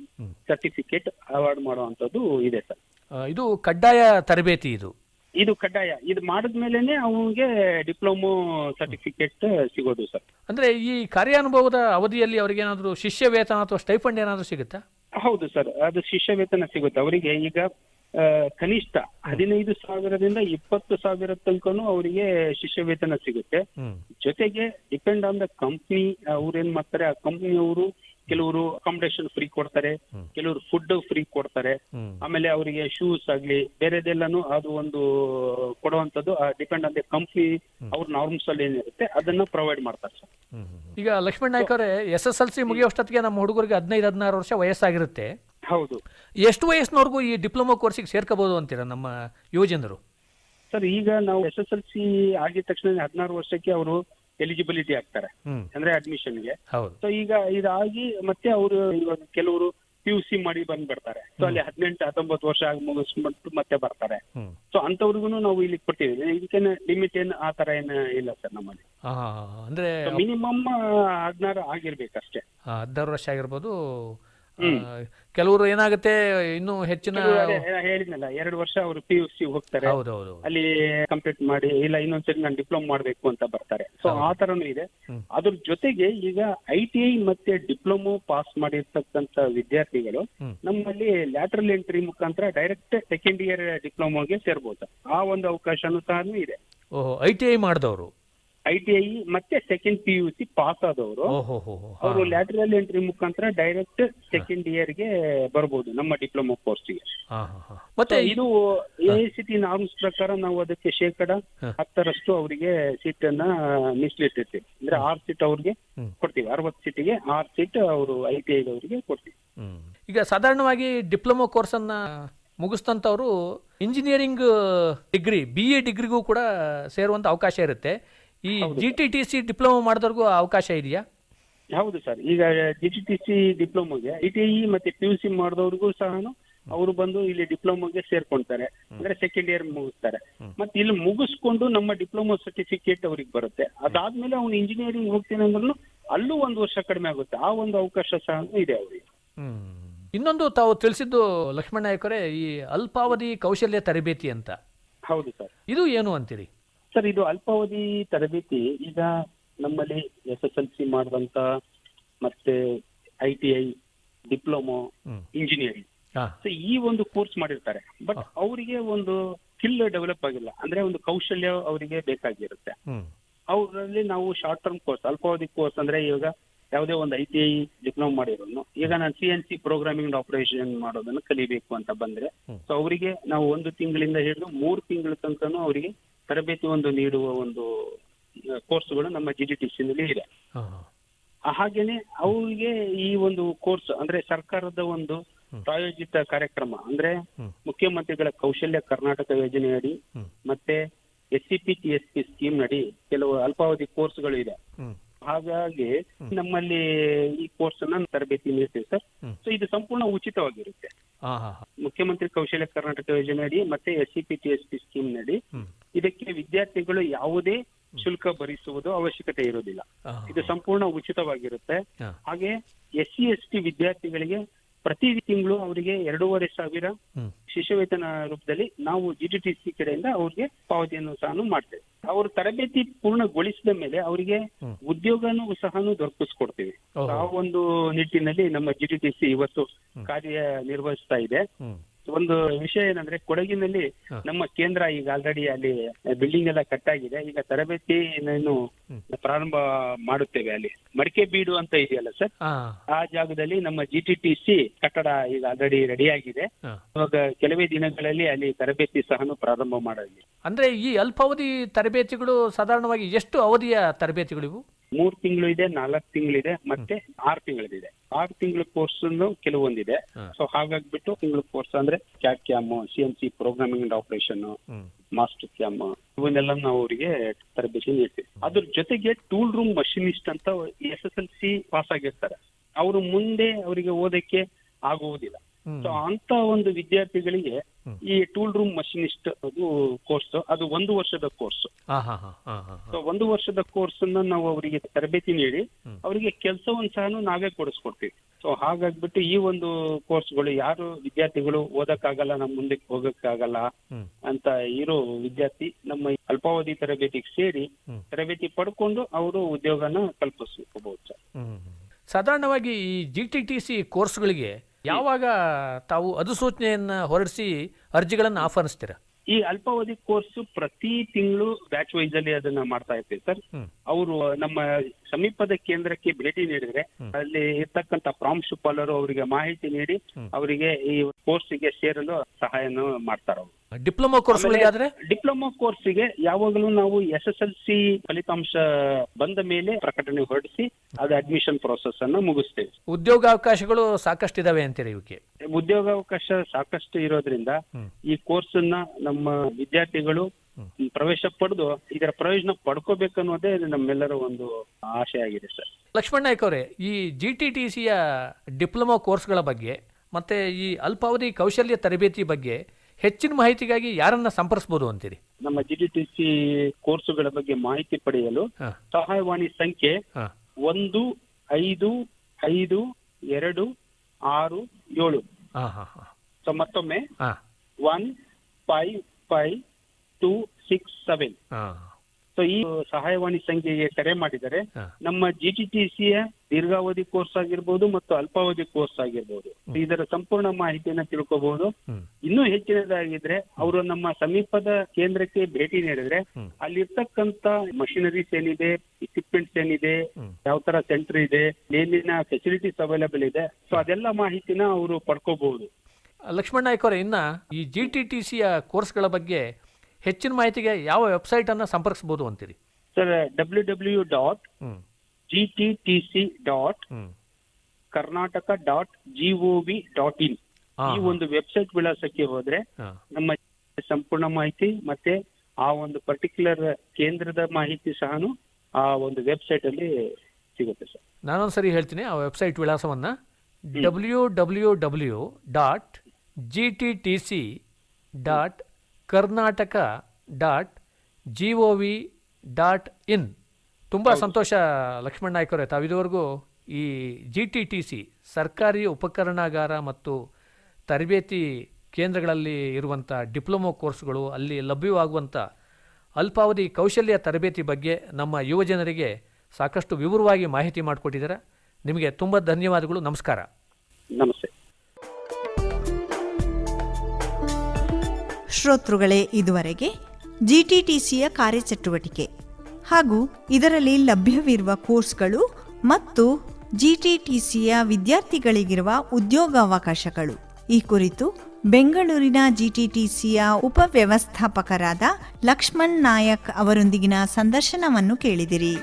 S3: ಸರ್ಟಿಫಿಕೇಟ್ ಅವಾರ್ಡ್ ಮಾಡುವಂತದ್ದು ಇದೆ ಸರ್.
S2: ಇದು ಕಡ್ಡಾಯ ತರಬೇತಿ ಇದು.
S3: ಇದು ಕಡ್ಡಾಯ. ಇದು ಮಾಡಿದ್ಮೇಲೆನೆ ಅವನಿಗೆ ಡಿಪ್ಲೊಮೊ ಸರ್ಟಿಫಿಕೇಟ್ ಸಿಗೋದು ಸರ್.
S2: ಅಂದ್ರೆ ಈ ಕಾರ್ಯಾನುಭವದ ಅವಧಿಯಲ್ಲಿ ಅವ್ರಿಗೆ ಏನಾದರೂ ಶಿಷ್ಯ ವೇತನ ಅಥವಾ ಸ್ಟೈಫಂಡ್ ಏನಾದರೂ ಸಿಗುತ್ತಾ?
S3: ಹೌದು ಸರ್. ಅದು ಶಿಷ್ಯ ವೇತನ ಸಿಗುತ್ತೆ. ಅವರಿಗೆ ಈಗ ಕನಿಷ್ಠ ಹದಿನೈದು ಸಾವಿರದಿಂದ ಇಪ್ಪತ್ತು ಸಾವಿರ ತನಕನು ಅವರಿಗೆ ಶಿಷ್ಯ ವೇತನ ಸಿಗುತ್ತೆ ಜೊತೆಗೆ ಡಿಪೆಂಡ್ ಆನ್ ದ ಕಂಪ್ನಿ ಅವ್ರೇನ್ ಮಾಡ್ತಾರೆ ಆ ಕಂಪ್ನಿಯವರು ಕೆಲವರು ಅಕಾಮಡೇಷನ್ ಫ್ರೀ ಕೊಡ್ತಾರೆ. ಕೆಲವರು ಫುಡ್ ಫ್ರೀ ಕೊಡ್ತಾರೆ. ಆಮೇಲೆ ಅವರಿಗೆ ಶೂಸ್ ಆಗ್ಲಿ ಬೇರೆದೆಲ್ಲಾನು ಅದು ಒಂದು ಕೊಡುವಂತದ್ದು ಡಿಪೆಂಡ್ ಅಂದ್ರೆ ಕಂಪನಿ ಕಂಪ್ನಿ ಅವ್ರ ನಾರ್ಮ್ಸ್ ಅಲ್ಲಿ ಏನಿರುತ್ತೆ ಅದನ್ನ ಪ್ರೊವೈಡ್ ಮಾಡ್ತಾರೆ ಸರ್.
S2: ಈಗ ಲಕ್ಷ್ಮಣ್ ನಾಯ್ಕ ಅವರೇ ಎಸ್ ಎಸ್ ಎಲ್ ಸಿ ಮುಗಿಯೋಷ್ಟೊತ್ತಿಗೆ ನಮ್ಮ ಹುಡುಗರಿಗೆ ಹದಿನೈದು ಹದಿನಾರು ವರ್ಷ ವಯಸ್ಸಾಗಿರುತ್ತೆ.
S3: ಹೌದು.
S2: ಎಷ್ಟು ವಯಸ್ಸಿನವರೆಗೂ ಈ ಡಿಪ್ಲೊಮಾ ಕೋರ್ಸಿಗೆ ಸೇರ್ಕೋಬಹುದು ಅಂತೀರಾ ನಮ್ಮ ಯುವಜನರು?
S3: ಸರ್ ಈಗ ನಾವು ಎಸ್ ಎಸ್ ಎಲ್ ಸಿ ಆಗಿದ ತಕ್ಷಣ ಹದಿನಾರು ವರ್ಷಕ್ಕೆ ಅವರು ಎಲಿಜಿಬಿಲಿಟಿ ಆಗ್ತಾರೆ. ಅಂದ್ರೆ ಅಡ್ಮಿಷನ್ಗೆ ಸೊ ಈಗ ಇದಾಗಿ ಮತ್ತೆ ಅವರು ಇವಾಗ ಕೆಲವರು ಪಿ ಯು ಸಿ ಮಾಡಿ ಬಂದ್ ಬರ್ತಾರೆ ಸೊ ಅಲ್ಲಿ ಹದಿನೆಂಟು ಹತ್ತೊಂಬತ್ತು ವರ್ಷ ಆಗಿ ಮುಗಿಸ್ಬಿಟ್ಟು ಮತ್ತೆ ಬರ್ತಾರೆ. ಸೊ ಅಂತವ್ರಿಗೂ ನಾವು ಇಲ್ಲಿ ಕೊಟ್ಟಿದ್ವಿ ಇದಕ್ಕೇನು ಲಿಮಿಟ್ ಏನು ಆ ತರ ಏನು ಇಲ್ಲ ಸರ್ ನಮ್ಮಲ್ಲಿ.
S2: ಅಂದ್ರೆ
S3: ಮಿನಿಮಮ್ ಹದಿನಾರು ಆಗಿರ್ಬೇಕಷ್ಟೇ.
S2: ಅಷ್ಟೇ ಹದಿನಾರು ವರ್ಷ ಆಗಿರ್ಬೋದು ಕೆಲವರು ಏನಾಗುತ್ತೆ ಇನ್ನು ಹೆಚ್ಚಿನ
S3: ಹೇಳಿದ್ನಲ್ಲ ಎರಡು ವರ್ಷ ಅವರು ಪಿ ಯು ಸಿ ಹೋಗ್ತಾರೆ. ಅಲ್ಲಿ ಕಂಪ್ಲೀಟ್ ಮಾಡಿ ಇಲ್ಲ ಇನ್ನೊಂದ್ಸರಿ ನಾನು ಡಿಪ್ಲೊಮಾ ಮಾಡ್ಬೇಕು ಅಂತ ಬರ್ತಾರೆ. ಸೊ ಆ ತರನು ಇದೆ. ಅದ್ರ ಜೊತೆಗೆ ಈಗ ಐ ಟಿ ಐ ಮತ್ತೆ ಡಿಪ್ಲೊಮೊ ಪಾಸ್ ಮಾಡಿರ್ತಕ್ಕಂತ ವಿದ್ಯಾರ್ಥಿಗಳು ನಮ್ಮಲ್ಲಿ ಲ್ಯಾಟ್ರಲ್ ಎಂಟ್ರಿ ಮುಖಾಂತರ ಡೈರೆಕ್ಟ್ ಸೆಕೆಂಡ್ ಇಯರ್ ಡಿಪ್ಲೊಮೊಗೆ ಸೇರ್ಬೋದು. ಆ ಒಂದು ಅವಕಾಶನೂ ಸಹ ಇದೆ.
S2: ಓಹೋ ಐ ಟಿ ಐ ಮಾಡಿದವರು?
S3: ಐ ಟಿ ಐ ಮತ್ತೆ second P U C pass ಆದವರು. ಅವರು ಲ್ಯಾಟ್ರಲ್ ಎಂಟ್ರಿ ಮುಖಾಂತರ ಡೈರೆಕ್ಟ್ ಸೆಕೆಂಡ್ ಇಯರ್ಗೆ ಬರ್ಬೋದು ನಮ್ಮ ಡಿಪ್ಲೊಮಾ ಕೋರ್ಸ್ಗೆ
S2: ಮತ್ತೆ
S3: ಇದು ಎ ಸಿ ಟಿ ನಾರ್ಮ್ಸ್ ಪ್ರಕಾರ ನಾವು ಅದಕ್ಕೆ ಶೇಕಡ. ಹತ್ತರಷ್ಟು ಅವರಿಗೆ ಸೀಟ್ ಅನ್ನ ಮೀಸಲಿಟ್ಟಿರ್ತೀವಿ. ಅಂದ್ರೆ ಆರ್ ಸೀಟ್ ಅವ್ರಿಗೆ ಕೊಡ್ತೀವಿ. ಅರವತ್ತು ಸೀಟಿಗೆ ಆರ್ ಸೀಟ್ ಅವರು ಐ ಟಿ ಐದವರಿಗೆ ಕೊಡ್ತೀವಿ.
S2: ಈಗ ಸಾಧಾರಣವಾಗಿ ಡಿಪ್ಲೊಮಾ ಕೋರ್ಸನ್ನ ಮುಗಿಸ್ತಂಥವ್ರು ಇಂಜಿನಿಯರಿಂಗ್ ಡಿಗ್ರಿ ಬಿ ಎ ಡಿಗ್ರಿಗೂ ಕೂಡ ಸೇರುವಂಥ ಅವಕಾಶ ಇರುತ್ತೆ. ಈ G T T C diploma ಮಾಡಿದವ್ರಿಗೂ ಅವಕಾಶ ಇದೆಯಾ?
S3: ಹೌದು ಸರ್. ಈಗ ಜಿ ಟಿ ಟಿ ಸಿ ಡಿಪ್ಲೊಮಾಗೆ ಐ ಟಿ ಐ ಮತ್ತೆ ಪಿ ಯು ಸಿ ಮಾಡಿದವ್ರಿಗೂ ಸಹ ಅವರು ಬಂದು ಇಲ್ಲಿ ಡಿಪ್ಲೊಮಾಗೆ ಸೇರ್ಕೊಂತಾರೆ. ಅಂದ್ರೆ ಸೆಕೆಂಡ್ ಇಯರ್ ಮುಗಿಸ್ತಾರೆ. ಮತ್ತೆ ಇಲ್ಲಿ ಮುಗಿಸ್ಕೊಂಡು ನಮ್ಮ ಡಿಪ್ಲೊಮಾ ಸರ್ಟಿಫಿಕೇಟ್ ಅವ್ರಿಗೆ ಬರುತ್ತೆ. ಅದಾದ್ಮೇಲೆ ಅವ್ನು ಇಂಜಿನಿಯರಿಂಗ್ ಹೋಗ್ತೀನಿ ಅಂದ್ರೂ ಅಲ್ಲೂ ಒಂದು ವರ್ಷ ಕಡಿಮೆ ಆಗುತ್ತೆ. ಆ ಒಂದು ಅವಕಾಶ ಸಹ ಇದೆ ಅವರಿಗೆ.
S2: ಇನ್ನೊಂದು ತಾವು ತಿಳಿಸಿದ್ದು ಲಕ್ಷ್ಮಣ ನಾಯಕರೇ ಈ ಅಲ್ಪಾವಧಿ ಕೌಶಲ್ಯ ತರಬೇತಿ ಅಂತ.
S3: ಹೌದು ಸರ್.
S2: ಇದು ಏನು ಅಂತೀರಿ?
S3: ಸರ್ ಇದು ಅಲ್ಪಾವಧಿ ತರಬೇತಿ ಈಗ ನಮ್ಮಲ್ಲಿ ಎಸ್ ಎಸ್ ಎಲ್ ಸಿ ಮಾಡುವಂತ ಮತ್ತೆ I T I diploma engineering. So ಈ ಒಂದು ಕೋರ್ಸ್ ಮಾಡಿರ್ತಾರೆ. ಬಟ್ ಅವರಿಗೆ ಒಂದು ಸ್ಕಿಲ್ ಡೆವಲಪ್ ಆಗಿಲ್ಲ. ಅಂದ್ರೆ ಒಂದು ಕೌಶಲ್ಯ ಅವರಿಗೆ ಬೇಕಾಗಿರುತ್ತೆ. ಅವರಲ್ಲಿ ನಾವು ಶಾರ್ಟ್ ಟರ್ಮ್ ಕೋರ್ಸ್ ಅಲ್ಪಾವಧಿ ಕೋರ್ಸ್ ಅಂದ್ರೆ ಇವಾಗ ಯಾವುದೇ ಒಂದು ಐ ಟಿ ಐ ಡಿಪ್ಲೊಮಾ ಮಾಡಿರೋನು ಈಗ ನಾನು C N C programming operation ಮಾಡೋದನ್ನು ಕಲಿಬೇಕು ಅಂತ ಬಂದ್ರೆ ಸೊ ಅವರಿಗೆ ನಾವು ಒಂದು ತಿಂಗಳಿಂದ ಹಿಡಿದು ಮೂರು ತಿಂಗಳ ತನಕನು ಅವರಿಗೆ ತರಬೇತಿ ಒಂದು ನೀಡುವ ಒಂದು ಕೋರ್ಸ್ಗಳು ನಮ್ಮ ಜಿ ಟಿ ಸಿ ನಲ್ಲಿ ಇದೆ. ಹಾಗೇನೆ ಅವರಿಗೆ ಈ ಒಂದು ಕೋರ್ಸ್ ಅಂದ್ರೆ ಸರ್ಕಾರದ ಒಂದು ಪ್ರಾಯೋಜಿತ ಕಾರ್ಯಕ್ರಮ ಅಂದ್ರೆ ಮುಖ್ಯಮಂತ್ರಿಗಳ ಕೌಶಲ್ಯ ಕರ್ನಾಟಕ ಯೋಜನೆಯಡಿ. ಮತ್ತೆ S C P T S P scheme ನಡಿ ಕೆಲವು ಅಲ್ಪಾವಧಿ ಕೋರ್ಸ್ಗಳು ಇದೆ. ಹಾಗಾಗಿ ನಮ್ಮಲ್ಲಿ ಈ ಕೋರ್ಸ್ ಅನ್ನ ತರಬೇತಿ ನೀಡ್ತೀವಿ ಸರ್. ಸೊ ಇದು ಸಂಪೂರ್ಣ ಉಚಿತವಾಗಿರುತ್ತೆ. ಮುಖ್ಯಮಂತ್ರಿ ಕೌಶಲ್ಯ ಕರ್ನಾಟಕ ಯೋಜನೆ ಅಡಿ ಮತ್ತೆ S C P T S P scheme ನಡಿ. ಇದಕ್ಕೆ ವಿದ್ಯಾರ್ಥಿಗಳು ಯಾವುದೇ ಶುಲ್ಕ ಭರಿಸುವುದು ಅವಶ್ಯಕತೆ ಇರೋದಿಲ್ಲ. ಇದು ಸಂಪೂರ್ಣ ಉಚಿತವಾಗಿರುತ್ತೆ. ಹಾಗೆ ಎಸ್ ಸಿ ಎಸ್ ಟಿ ವಿದ್ಯಾರ್ಥಿಗಳಿಗೆ ಪ್ರತಿ ತಿಂಗಳು ಅವರಿಗೆ ಎರಡೂವರೆ ಸಾವಿರ ಶಿಷ್ಯವೇತನ ರೂಪದಲ್ಲಿ ನಾವು ಜಿ ಟಿ ಟಿ ಸಿ ಕಡೆಯಿಂದ ಅವ್ರಿಗೆ ಪಾವತಿಯನ್ನು ಸಹ ಮಾಡ್ತೇವೆ. ಅವ್ರ ತರಬೇತಿ ಪೂರ್ಣಗೊಳಿಸಿದ ಮೇಲೆ ಅವರಿಗೆ ಉದ್ಯೋಗಾನು ಸಹ ದೊರಕಿಸ್ಕೊಡ್ತೀವಿ. ಆ ಒಂದು ನಿಟ್ಟಿನಲ್ಲಿ ನಮ್ಮ ಜಿ ಟಿ ಟಿ ಸಿ ಇವತ್ತು ಕಾರ್ಯ ನಿರ್ವಹಿಸ್ತಾ ಇದೆ. ಒಂದು ವಿಷಯ ಏನಂದ್ರೆ ಕೊಡಗಿನಲ್ಲಿ ನಮ್ಮ ಕೇಂದ್ರ ಈಗ ಆಲ್ರೆಡಿ ಅಲ್ಲಿ ಬಿಲ್ಡಿಂಗ್ ಎಲ್ಲ ಕಟ್ಟಾಗಿದೆ ಈಗ ತರಬೇತಿ ಪ್ರಾರಂಭ ಮಾಡುತ್ತೇವೆ ಅಲ್ಲಿ. ಮಡಿಕೆ ಬೀಡು ಅಂತ ಇದೆಯಲ್ಲ ಸರ್ ಆ ಜಾಗದಲ್ಲಿ ನಮ್ಮ ಜಿ ಟಿ ಟಿ ಸಿ ಕಟ್ಟಡ ಈಗ ಆಲ್ರೆಡಿ ರೆಡಿ ಆಗಿದೆ. ಇವಾಗ ಕೆಲವೇ ದಿನಗಳಲ್ಲಿ ಅಲ್ಲಿ ತರಬೇತಿ ಸಹ ಪ್ರಾರಂಭ ಮಾಡಲಿ.
S2: ಅಂದ್ರೆ ಈ ಅಲ್ಪಾವಧಿ ತರಬೇತಿಗಳು ಸಾಧಾರಣವಾಗಿ ಎಷ್ಟು ಅವಧಿಯ ತರಬೇತಿಗಳು ಇವು
S3: ಮೂರ್ ತಿಂಗಳು ಇದೆ ನಾಲ್ಕು ತಿಂಗಳಿದೆ ಮತ್ತೆ ಆರ್ ತಿಂಗಳದಿದೆ ಆರ್ ತಿಂಗಳ ಕೋರ್ಸ್ ಕೆಲವೊಂದಿದೆ. ಸೊ ಹಾಗಾಗ್ಬಿಟ್ಟು ತಿಂಗಳ ಕೋರ್ಸ್ ಅಂದ್ರೆ CAD CAM C C programming and operation master CAM ಇವನ್ನೆಲ್ಲ ನಾವು ಅವರಿಗೆ ತರಬೇತಿ ನೀಡ್ತೀವಿ. ಅದ್ರ ಜೊತೆಗೆ ಟೂಲ್ ರೂಮ್ ಮಷಿನಿಸ್ಟ್ ಅಂತ S S L C pass ಆಗಿರ್ತಾರೆ. ಅವರು ಮುಂದೆ ಅವರಿಗೆ ಓದಕ್ಕೆ ಆಗುವುದಿಲ್ಲ. ಸೊ ಅಂತ ಒಂದು ವಿದ್ಯಾರ್ಥಿಗಳಿಗೆ ಈ ಟೂಲ್ ರೂಮ್ ಮಷಿನಿಸ್ಟ್ ಅದು ಕೋರ್ಸ್ ಅದು ಒಂದು ವರ್ಷದ ಕೋರ್ಸ್ ಸೊ ಒಂದು ವರ್ಷದ ಕೋರ್ಸ್ ಅನ್ನ ನಾವು ಅವರಿಗೆ ತರಬೇತಿ ನೀಡಿ. ಅವರಿಗೆ ಕೆಲಸವನ್ನು ಸಹ ನಾವೇ ಕೊಡಿಸ್ಕೊಡ್ತೀವಿ. ಸೊ ಹಾಗಾಗ್ಬಿಟ್ಟು ಈ ಒಂದು ಕೋರ್ಸ್ಗಳು ಯಾರು ವಿದ್ಯಾರ್ಥಿಗಳು ಓದಕ್ಕಾಗಲ್ಲ ನಮ್ಮ ಮುಂದಕ್ಕೆ ಹೋಗಕ್ಕಾಗಲ್ಲ ಅಂತ ಇರೋ ವಿದ್ಯಾರ್ಥಿ ನಮ್ಮ ಅಲ್ಪಾವಧಿ ತರಬೇತಿಗೆ ಸೇರಿ ತರಬೇತಿ ಪಡ್ಕೊಂಡು ಅವರು ಉದ್ಯೋಗನ ಕಲ್ಪಿಸ್ಕೋಬಹುದು ಸರ್.
S2: ಸಾಧಾರಣವಾಗಿ ಈ ಜಿ ಟಿ ಟಿ ಸಿ ಕೋರ್ಸ್ಗಳಿಗೆ ಯಾವಾಗ ತಾವು ಅಧಿಸೂಚನೆಯನ್ನ ಹೊರಡಿಸಿ ಅರ್ಜಿಗಳನ್ನು ಆಹ್ವಾನಿಸ್ತೀರಾ
S3: ಈ ಅಲ್ಪಾವಧಿ ಕೋರ್ಸ್ ಪ್ರತಿ ತಿಂಗಳು ಬ್ಯಾಚ್ ವೈಸ್ ಅಲ್ಲಿ ಅದನ್ನ ಮಾಡ್ತಾ ಇರ್ತೀವಿ ಸರ್. ಅವರು ನಮ್ಮ ಸಮೀಪದ ಕೇಂದ್ರಕ್ಕೆ ಭೇಟಿ ನೀಡಿದ್ರೆ ಅಲ್ಲಿ ಇರ್ತಕ್ಕಂತ ಪ್ರಾಂಶುಪಾಲರು ಅವರಿಗೆ ಮಾಹಿತಿ ನೀಡಿ. ಅವರಿಗೆ ಈ ಕೋರ್ಸ್ಗೆ ಸೇರಲು ಸಹಾಯವನ್ನು ಮಾಡ್ತಾರ ಅವರು.
S2: ಡಿಪ್ಲೊಮಾ ಕೋರ್ಸ್
S3: ಡಿಪ್ಲೊಮಾ ಕೋರ್ಸ್ಗೆ ಯಾವಾಗಲೂ ನಾವು ಎಸ್ ಎಸ್ ಎಲ್ ಸಿ ಫಲಿತಾಂಶ ಬಂದ ಮೇಲೆ ಪ್ರಕಟಣೆ ಹೊರಡಿಸಿ ಅದು ಅಡ್ಮಿಷನ್ ಪ್ರೋಸೆಸ್ ಅನ್ನು ಮುಗಿಸ್ತೇವೆ.
S2: ಉದ್ಯೋಗಾವಕಾಶಗಳು ಸಾಕಷ್ಟಿದಾವೆ ಅಂತೀರಿ ಇವಕ್ಕೆ?
S3: ಉದ್ಯೋಗಾವಕಾಶ ಸಾಕಷ್ಟು ಇರೋದ್ರಿಂದ ಈ ಕೋರ್ಸ್ ಅನ್ನ ನಮ್ಮ ವಿದ್ಯಾರ್ಥಿಗಳು ಪ್ರವೇಶ ಪಡೆದು ಇದರ ಪ್ರಯೋಜನ ಪಡ್ಕೋಬೇಕನ್ನೋದೇ ನಮ್ಮೆಲ್ಲರ ಒಂದು ಆಶೆ ಆಗಿದೆ ಸರ್.
S2: ಲಕ್ಷ್ಮಣ್ ನಾಯ್ಕ ಅವರೇ ಈ ಜಿ ಟಿ ಟಿ ಸಿಯ ಡಿಪ್ಲೊಮಾ ಕೋರ್ಸ್ಗಳ ಬಗ್ಗೆ ಮತ್ತೆ ಈ ಅಲ್ಪಾವಧಿ ಕೌಶಲ್ಯ ತರಬೇತಿ ಬಗ್ಗೆ ಹೆಚ್ಚಿನ ಮಾಹಿತಿಗಾಗಿ ಯಾರನ್ನ ಸಂಪರ್ಕಿಸಬಹುದು ಅಂತೀರಿ?
S3: ನಮ್ಮ ಜಿ ಟಿ ಟಿ ಸಿ ಕೋರ್ಸುಗಳ ಬಗ್ಗೆ ಮಾಹಿತಿ ಪಡೆಯಲು ಸಹಾಯವಾಣಿ ಸಂಖ್ಯೆ ಒಂದು ಐದು ಐದು ಎರಡು ಆರು ಏಳು. ಸೊ ಮತ್ತೊಮ್ಮೆ one five five two six seven so ಈ ಸಹಾಯವಾಣಿ ಸಂಖ್ಯೆಗೆ ಕರೆ ಮಾಡಿದರೆ ನಮ್ಮ ಜಿ ಟಿ ಟಿ ಸಿಯ ದೀರ್ಘಾವಧಿ ಕೋರ್ಸ್ ಆಗಿರ್ಬೋದು ಮತ್ತು ಅಲ್ಪಾವಧಿ ಕೋರ್ಸ್ ಆಗಿರ್ಬೋದು. ಇದರ ಸಂಪೂರ್ಣ ಮಾಹಿತಿಯನ್ನು ತಿಳ್ಕೋಬಹುದು. ಇನ್ನೂ ಹೆಚ್ಚಿನದಾಗಿದ್ರೆ ಅವರು ನಮ್ಮ ಸಮೀಪದ ಕೇಂದ್ರಕ್ಕೆ ಭೇಟಿ ನೀಡಿದ್ರೆ. ಅಲ್ಲಿರ್ತಕ್ಕಂತ ಮಷಿನರೀಸ್ ಏನಿದೆ ಇಕ್ವಿಪ್ಮೆಂಟ್ಸ್ ಏನಿದೆ. ಯಾವ ತರ ಸೆಂಟರ್ ಇದೆ ಏನೇನ ಫೆಸಿಲಿಟೀಸ್ ಅವೈಲೇಬಲ್ ಇದೆ. ಸೊ ಅದೆಲ್ಲ ಮಾಹಿತಿನ ಅವರು ಪಡ್ಕೋಬಹುದು
S2: ಲಕ್ಷ್ಮಣ್ ನಾಯ್ಕ ಅವರೇ ಇನ್ನ ಈ ಜಿ ಟಿ ಟಿ ಸಿಯ ಕೋರ್ಸ್ಗಳ ಬಗ್ಗೆ ಹೆಚ್ಚಿನ ಮಾಹಿತಿಗೆ ಯಾವ ವೆಬ್ಸೈಟ್ ಅನ್ನ ಸಂಪರ್ಕಿಸಬಹುದು ಅಂತೀರಿ?
S3: Sir W W dot G T T C dot Karnataka dot G O V dot in ಈ ಒಂದು ವೆಬ್ಸೈಟ್ ವಿಳಾಸಕ್ಕೆ ಹೋದ್ರೆ ನಮ್ಮ ಸಂಪೂರ್ಣ ಮಾಹಿತಿ ಮತ್ತೆ ಆ ಒಂದು ಪರ್ಟಿಕ್ಯುಲರ್ ಕೇಂದ್ರದ ಮಾಹಿತಿ ಸಹ ಆ ಒಂದು ವೆಬ್ಸೈಟ್ ಅಲ್ಲಿ ಸಿಗುತ್ತೆ ಸರ್.
S2: ನಾನೊಂದ್ಸರಿ ಹೇಳ್ತೀನಿ ಆ website ವಿಳಾಸವನ್ನ W W W dot G T T C dot Karnataka dot G O V dot in. ತುಂಬ ಸಂತೋಷ ಲಕ್ಷ್ಮಣ್ ನಾಯ್ಕ ಅವರೇ ತಾವಿದುವರೆಗೂ ಈ ಜಿ ಟಿ ಟಿ ಸಿ ಸರ್ಕಾರಿ ಉಪಕರಣಾಗಾರ ಮತ್ತು ತರಬೇತಿ ಕೇಂದ್ರಗಳಲ್ಲಿ ಇರುವಂಥ ಡಿಪ್ಲೊಮೊ ಕೋರ್ಸ್ಗಳು ಅಲ್ಲಿ ಲಭ್ಯವಾಗುವಂಥ ಅಲ್ಪಾವಧಿ ಕೌಶಲ್ಯ ತರಬೇತಿ ಬಗ್ಗೆ ನಮ್ಮ ಯುವಜನರಿಗೆ ಸಾಕಷ್ಟು ವಿವರವಾಗಿ ಮಾಹಿತಿ ಮಾಡಿಕೊಟ್ಟಿದ್ದೀರಾ. ನಿಮಗೆ ತುಂಬ ಧನ್ಯವಾದಗಳು. ನಮಸ್ಕಾರ.
S4: ಶ್ರೋತೃಗಳೇ ಇದುವರೆಗೆ ಜಿಟಿಟಿಸಿಯ ಕಾರ್ಯಚಟುವಟಿಕೆ ಹಾಗೂ ಇದರಲ್ಲಿ ಲಭ್ಯವಿರುವ ಕೋರ್ಸ್ಗಳು ಮತ್ತು ಜಿಟಿಟಿಸಿಯ ವಿದ್ಯಾರ್ಥಿಗಳಿಗಿರುವ ಉದ್ಯೋಗಾವಕಾಶಗಳು. ಈ ಕುರಿತು ಬೆಂಗಳೂರಿನ ಜಿಟಿಟಿಸಿಯ ಉಪವ್ಯವಸ್ಥಾಪಕರಾದ ಲಕ್ಷ್ಮಣ್ ನಾಯಕ್ ಅವರೊಂದಿಗಿನ ಸಂದರ್ಶನವನ್ನು ಕೇಳಿದಿರಿ.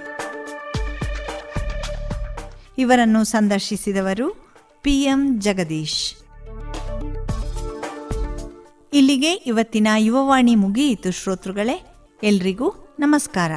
S4: ಇವರನ್ನು ಸಂದರ್ಶಿಸಿದವರು ಪಿಎಂ ಜಗದೀಶ್. ಇಲ್ಲಿಗೆ ಇವತ್ತಿನ ಯುವವಾಣಿ ಮುಗಿಯಿತು ಶ್ರೋತೃಗಳೇ ಎಲ್ರಿಗೂ ನಮಸ್ಕಾರ.